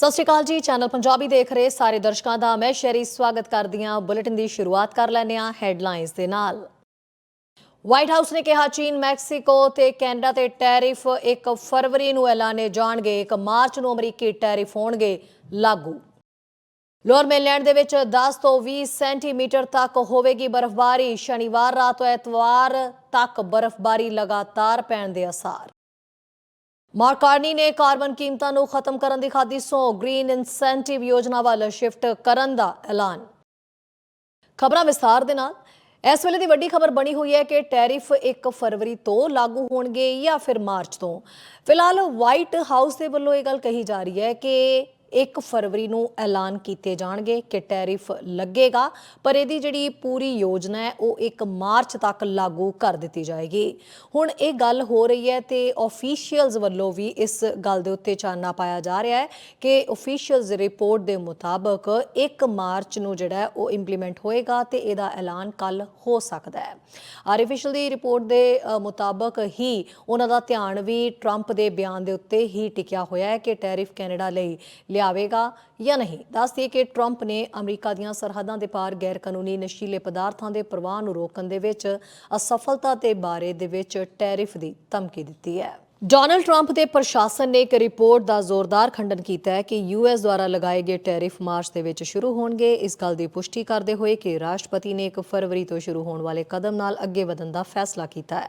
ਸਤਿ ਸ਼੍ਰੀ ਅਕਾਲ ਜੀ ਚੈਨਲ ਪੰਜਾਬੀ ਦੇਖ ਰਹੇ ਸਾਰੇ ਦਰਸ਼ਕਾਂ ਦਾ। ਮੈਂ ਸ਼ੈਰੀ ਸਵਾਗਤ ਕਰਦੀ ਹਾਂ। ਬੁਲੇਟਿਨ ਦੀ ਸ਼ੁਰੂਆਤ ਕਰ ਲੈਂਦੇ ਹਾਂ ਹੈਡਲਾਈਨਸ ਦੇ ਨਾਲ। ਵਾਈਟ ਹਾਊਸ ਨੇ ਕਿਹਾ, ਚੀਨ, ਮੈਕਸੀਕੋ ਤੇ ਕੈਨੇਡਾ ਤੇ ਟੈਰਿਫ 1 ਫਰਵਰੀ ਨੂੰ ਐਲਾਨੇ ਜਾਣਗੇ। 1 ਮਾਰਚ ਨੂੰ ਅਮਰੀਕੀ ਟੈਰਿਫ ਹੋਣਗੇ ਲਾਗੂ। ਲੋਅਰ ਮੇਨਲੈਂਡ ਦੇ ਵਿੱਚ 10 ਤੋਂ 20 ਸੈਂਟੀਮੀਟਰ ਤੱਕ ਹੋਵੇਗੀ ਬਰਫ਼ਬਾਰੀ। ਸ਼ਨੀਵਾਰ, ਰਾਤ ਤੋਂ ਐਤਵਾਰ ਤੱਕ ਬਰਫ਼ਬਾਰੀ ਲਗਾਤਾਰ ਪੈਣ ਦੇ ਅਸਾਰ। ਮਾਰਕ ਨੇ ਕਾਰਬਨ ਕੀਮਤਾਂ ਨੂੰ ਖਤਮ ਕਰਨ ਦੀ ਖਾਦੀ ਸੋ। ਗ੍ਰੀਨ ਇਨਸੈਂਟਿਵ ਯੋਜਨਾ ਵੱਲ ਸ਼ਿਫਟ ਕਰਨ ਦਾ ਐਲਾਨ। ਖਬਰਾਂ ਵਿਸਥਾਰ ਦੇ ਨਾਲ। ਇਸ ਵੇਲੇ ਦੀ ਵੱਡੀ ਖਬਰ ਬਣੀ ਹੋਈ ਹੈ ਕਿ ਟੈਰਿਫ 1 ਫਰਵਰੀ ਤੋਂ ਲਾਗੂ ਹੋਣਗੇ ਜਾਂ ਫਿਰ ਮਾਰਚ ਤੋਂ। ਫਿਲਹਾਲ ਵਾਈਟ ਹਾਊਸ ਦੇ ਵੱਲੋਂ ਇਹ ਗੱਲ ਕਹੀ ਜਾ ਰਹੀ ਹੈ ਕਿ 1 ਫਰਵਰੀ ਨੂੰ ਐਲਾਨ ਕੀਤੇ ਜਾਣਗੇ ਕਿ ਟੈਰਿਫ ਲੱਗੇਗਾ, ਪਰ ਇਹਦੀ ਜਿਹੜੀ ਪੂਰੀ ਯੋਜਨਾ ਹੈ, ਉਹ 1 ਮਾਰਚ ਤੱਕ ਲਾਗੂ ਕਰ ਦਿੱਤੀ ਜਾਏਗੀ। ਹੁਣ ਇਹ ਗੱਲ ਹੋ ਰਹੀ ਹੈ ਤੇ ਆਫੀਸ਼ੀਅਲਸ ਵੱਲੋਂ ਵੀ ਇਸ ਗੱਲ ਦੇ ਉੱਤੇ ਚਾਨਣਾ ਪਾਇਆ ਜਾ ਰਿਹਾ ਹੈ ਕਿ ਆਫੀਸ਼ੀਅਲਸ ਰਿਪੋਰਟ ਦੇ ਮੁਤਾਬਕ 1 ਮਾਰਚ ਨੂੰ ਜਿਹੜਾ ਉਹ ਇੰਪਲੀਮੈਂਟ ਹੋਏਗਾ ਤੇ ਇਹਦਾ ਐਲਾਨ ਕੱਲ ਹੋ ਸਕਦਾ ਹੈ। ਆਰਟੀਫੀਸ਼ੀਅਲ ਦੀ ਰਿਪੋਰਟ ਦੇ ਮੁਤਾਬਕ ਹੀ ਉਹਨਾਂ ਦਾ ਧਿਆਨ ਵੀ ਟਰੰਪ ਦੇ ਬਿਆਨ ਦੇ ਉੱਤੇ ਹੀ ਟਿਕਿਆ ਹੋਇਆ ਹੈ ਕਿ ਟੈਰਿਫ ਕੈਨੇਡਾ ਲਈ ਲਿਆਵੇਗਾ ਜਾਂ ਨਹੀਂ? ਦੱਸਦੀ ਕਿ ਟਰੰਪ ਨੇ ਅਮਰੀਕਾ ਦੀਆਂ ਸਰਹੱਦਾਂ ਦੇ ਪਾਰ ਗੈਰ ਕਾਨੂੰਨੀ ਨਸ਼ੀਲੇ ਪਦਾਰਥਾਂ ਦੇ ਪ੍ਰਵਾਹ ਨੂੰ ਰੋਕਣ ਦੇ ਵਿੱਚ ਅਸਫਲਤਾ ਦੇ ਬਾਰੇ ਦੇ ਵਿੱਚ ਟੈਰਿਫ ਦੀ ਧਮਕੀ ਦਿੱਤੀ ਹੈ। ਡੋਨਲਡ ਟਰੰਪ ਦੇ ਪ੍ਰਸ਼ਾਸਨ ਨੇ ਇੱਕ ਰਿਪੋਰਟ ਦਾ ਜ਼ੋਰਦਾਰ ਖੰਡਨ ਕੀਤਾ ਹੈ ਕਿ ਯੂਐਸ ਦੁਆਰਾ ਲਗਾਏ ਗਏ ਟੈਰਿਫ ਮਾਰਚ ਦੇ ਵਿੱਚ ਸ਼ੁਰੂ ਹੋਣਗੇ। ਇਸ ਗੱਲ ਦੀ ਪੁਸ਼ਟੀ ਕਰਦੇ ਹੋਏ ਕਿ ਰਾਸ਼ਟਰਪਤੀ ਨੇ 1 ਫਰਵਰੀ ਤੋਂ ਸ਼ੁਰੂ ਹੋਣ ਵਾਲੇ ਕਦਮ ਨਾਲ ਅੱਗੇ ਵਧਣ ਦਾ ਫੈਸਲਾ ਕੀਤਾ ਹੈ।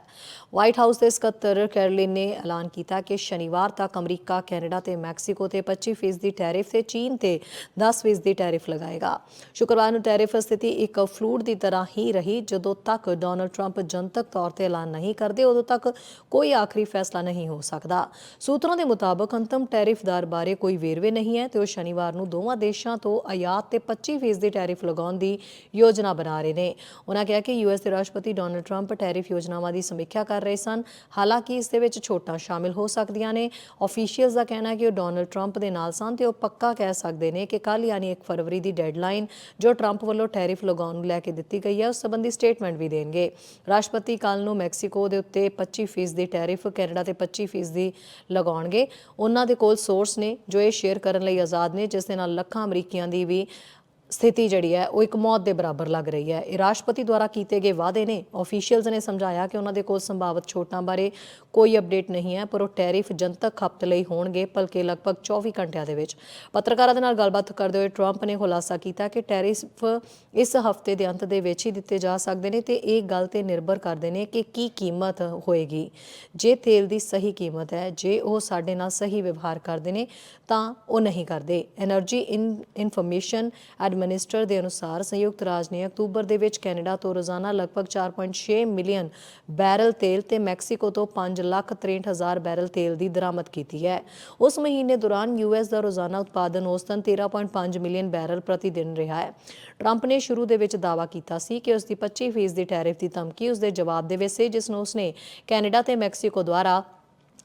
ਵਾਈਟ ਹਾਊਸ ਦੇ ਸਕੱਤਰ ਕੈਰਲਿਨ ਨੇ ਐਲਾਨ ਕੀਤਾ ਕਿ ਸ਼ਨੀਵਾਰ ਤੱਕ ਅਮਰੀਕਾ, ਕੈਨੇਡਾ ਤੇ ਮੈਕਸੀਕੋ ਤੇ 25% ਦੀ ਟੈਰਿਫ ਤੇ ਚੀਨ ਤੇ 10% ਦੀ ਟੈਰਿਫ ਲਗਾਏਗਾ। ਸ਼ੁੱਕਰਵਾਰ ਨੂੰ ਟੈਰਿਫ ਸਥਿਤੀ ਇੱਕ ਫਲੂਡ ਦੀ ਤਰ੍ਹਾਂ ਹੀ ਰਹੀ। ਜਦੋਂ ਤੱਕ ਡੋਨਲਡ ਟਰੰਪ ਜਨਤਕ ਤੌਰ ਤੇ ਐਲਾਨ ਨਹੀਂ ਕਰਦੇ, ਉਦੋਂ ਤੱਕ ਕੋਈ ਆਖਰੀ ਫੈਸਲਾ ਨਹੀਂ ਹੋ ਸਕਦਾ। ਸੂਤਰਾਂ ਦੇ ਮੁਤਾਬਕ ਅੰਤਮ ਟੈਰਿਫ ਦਰ ਬਾਰੇ ਕੋਈ ਵੇਰਵੇ ਨਹੀਂ ਹੈ ਤੇ ਉਹ ਸ਼ਨੀਵਾਰ ਨੂੰ ਦੋਵਾਂ ਦੇਸ਼ਾਂ ਤੋਂ ਆਯਾਤ ਤੇ 25% ਦੀ ਟੈਰਿਫ ਲਗਾਉਣ ਦੀ ਯੋਜਨਾ ਬਣਾ ਰਹੇ ਨੇ। ਉਹਨਾਂ ਕਿਹਾ ਕਿ ਯੂਐਸ ਦੇ ਰਾਸ਼ਟਰਪਤੀ ਡੋਨਲਡ ਟਰੰਪ ਟੈਰਿਫ ਯੋਜਨਾਵਾਂ ਦੀ ਸਮੀਖਿਆ ਕਰ ਰਹੇ ਸਨ। ਹਾਲਾਂਕਿ ਇਸ ਦੇ ਵਿੱਚ ਛੋਟਾਂ ਸ਼ਾਮਿਲ ਹੋ ਸਕਦੀਆਂ ਨੇ। ਆਫੀਸ਼ੀਅਲਸ ਦਾ ਕਹਿਣਾ ਹੈ ਕਿ ਉਹ ਡੋਨਲਡ ਟਰੰਪ ਦੇ ਨਾਲ ਸਨ ਤੇ ਉਹ ਪੱਕਾ ਕਹਿ ਸਕਦੇ ਨੇ ਕਿ ਕੱਲ ਯਾਨੀ 1 ਫਰਵਰੀ ਦੀ ਡੈਡਲਾਈਨ ਜੋ ਟਰੰਪ ਵੱਲੋਂ ਟੈਰਿਫ ਲਗਾਉਣ ਨੂੰ ਲੈ ਕੇ ਦਿੱਤੀ ਗਈ ਹੈ, ਉਸ ਸੰਬੰਧੀ ਸਟੇਟਮੈਂਟ ਵੀ ਦੇਣਗੇ। ਰਾਸ਼ਟਰਪਤੀ ਕੱਲ ਨੂੰ ਮੈਕਸੀਕੋ ਦੇ ਉੱਤੇ 25% ਦੀ ਟੈਰਿਫ, ਕੈਨੇਡਾ ਤੇ 25% ਦੀ ਲਗਾਉਣਗੇ। ਉਹਨਾਂ ਦੇ ਕੋਲ ਸੋਰਸ ਨੇ ਜੋ ਇਹ ਸ਼ੇਅਰ ਕਰਨ ਲਈ ਆਜ਼ਾਦ ਨੇ, ਜਿਸ ਦੇ ਨਾਲ ਲੱਖਾਂ ਅਮਰੀਕੀਆਂ ਦੀ ਵੀ ਸਥਿਤੀ ਜਿਹੜੀ ਹੈ, ਉਹ ਇੱਕ ਮੌਤ ਦੇ ਬਰਾਬਰ ਲੱਗ ਰਹੀ ਹੈ। ਇਹ ਰਾਸ਼ਟਰਪਤੀ ਦੁਆਰਾ ਕੀਤੇ ਗਏ ਵਾਅਦੇ ਨੇ। ਆਫੀਸ਼ੀਅਲਸ ਨੇ ਸਮਝਾਇਆ ਕਿ ਉਹਨਾਂ ਦੇ ਕੋਲ ਸੰਭਾਵਿਤ ਛੋਟਾਂ ਬਾਰੇ ਕੋਈ ਅਪਡੇਟ ਨਹੀਂ ਹੈ, ਪਰ ਉਹ ਟੈਰਿਫ ਜਨਤਕ ਖਪਤ ਲਈ ਹੋਣਗੇ, ਬਲਕਿ ਲਗਭਗ 24 ਘੰਟਿਆਂ ਦੇ ਵਿੱਚ। ਪੱਤਰਕਾਰਾਂ ਦੇ ਨਾਲ ਗੱਲਬਾਤ ਕਰਦੇ ਹੋਏ ਟਰੰਪ ਨੇ ਖੁਲਾਸਾ ਕੀਤਾ ਕਿ ਟੈਰਿਫ ਇਸ ਹਫ਼ਤੇ ਦੇ ਅੰਤ ਦੇ ਵਿੱਚ ਹੀ ਦਿੱਤੇ ਜਾ ਸਕਦੇ ਨੇ ਤੇ ਇਹ ਗੱਲ ਤੇ ਨਿਰਭਰ ਕਰਦੇ ਨੇ ਕਿ ਕੀ ਕੀਮਤ ਹੋਏਗੀ। ਜੇ ਤੇਲ ਦੀ ਸਹੀ ਕੀਮਤ ਹੈ, ਜੇ ਉਹ ਸਾਡੇ ਨਾਲ ਸਹੀ ਵਿਵਹਾਰ ਕਰਦੇ ਨੇ ਤਾਂ ਉਹ ਨਹੀਂ ਕਰਦੇ। એનર્ਜੀ ਇਨ ਇਨਫੋਰਮੇਸ਼ਨ ਐਡਮਿਨਿਸਟਰ ਦੇ ਅਨੁਸਾਰ ਸੰਯੁਕਤ ਰਾਜ ਨੇ ਅਕਤੂਬਰ ਦੇ ਵਿੱਚ ਕੈਨੇਡਾ ਤੋਂ ਰੋਜ਼ਾਨਾ ਲਗਭਗ 4.6 ਮਿਲੀਅਨ ਬੈਰਲ ਤੇਲ ਤੇ ਮੈਕਸੀਕੋ ਤੋਂ 5,63,000 ਬੈਰਲ ਤੇਲ ਦੀ ਦਰਾਮਦ ਕੀਤੀ ਹੈ। ਉਸ ਮਹੀਨੇ ਦੌਰਾਨ ਯੂਐਸ ਦਾ ਰੋਜ਼ਾਨਾ ਉਤਪਾਦਨ ਔਸਤਨ 13.5 ਮਿਲੀਅਨ ਬੈਰਲ ਪ੍ਰਤੀ ਦਿਨ ਰਿਹਾ ਹੈ। ਟਰੰਪ ਨੇ ਸ਼ੁਰੂ ਦੇ ਵਿੱਚ ਦਾਅਵਾ ਕੀਤਾ ਸੀ ਕਿ ਉਸ ਦੀ 25% ਦੀ ਟੈਰਿਫ ਦੀ ਧਮਕੀ ਉਸ ਦੇ ਜਵਾਬ ਦੇ ਵਿੱਚ ਸੀ ਜਿਸ ਨੂੰ ਉਸਨੇ ਕੈਨੇਡਾ ਤੇ ਮੈਕਸੀਕੋ ਦੁਆਰਾ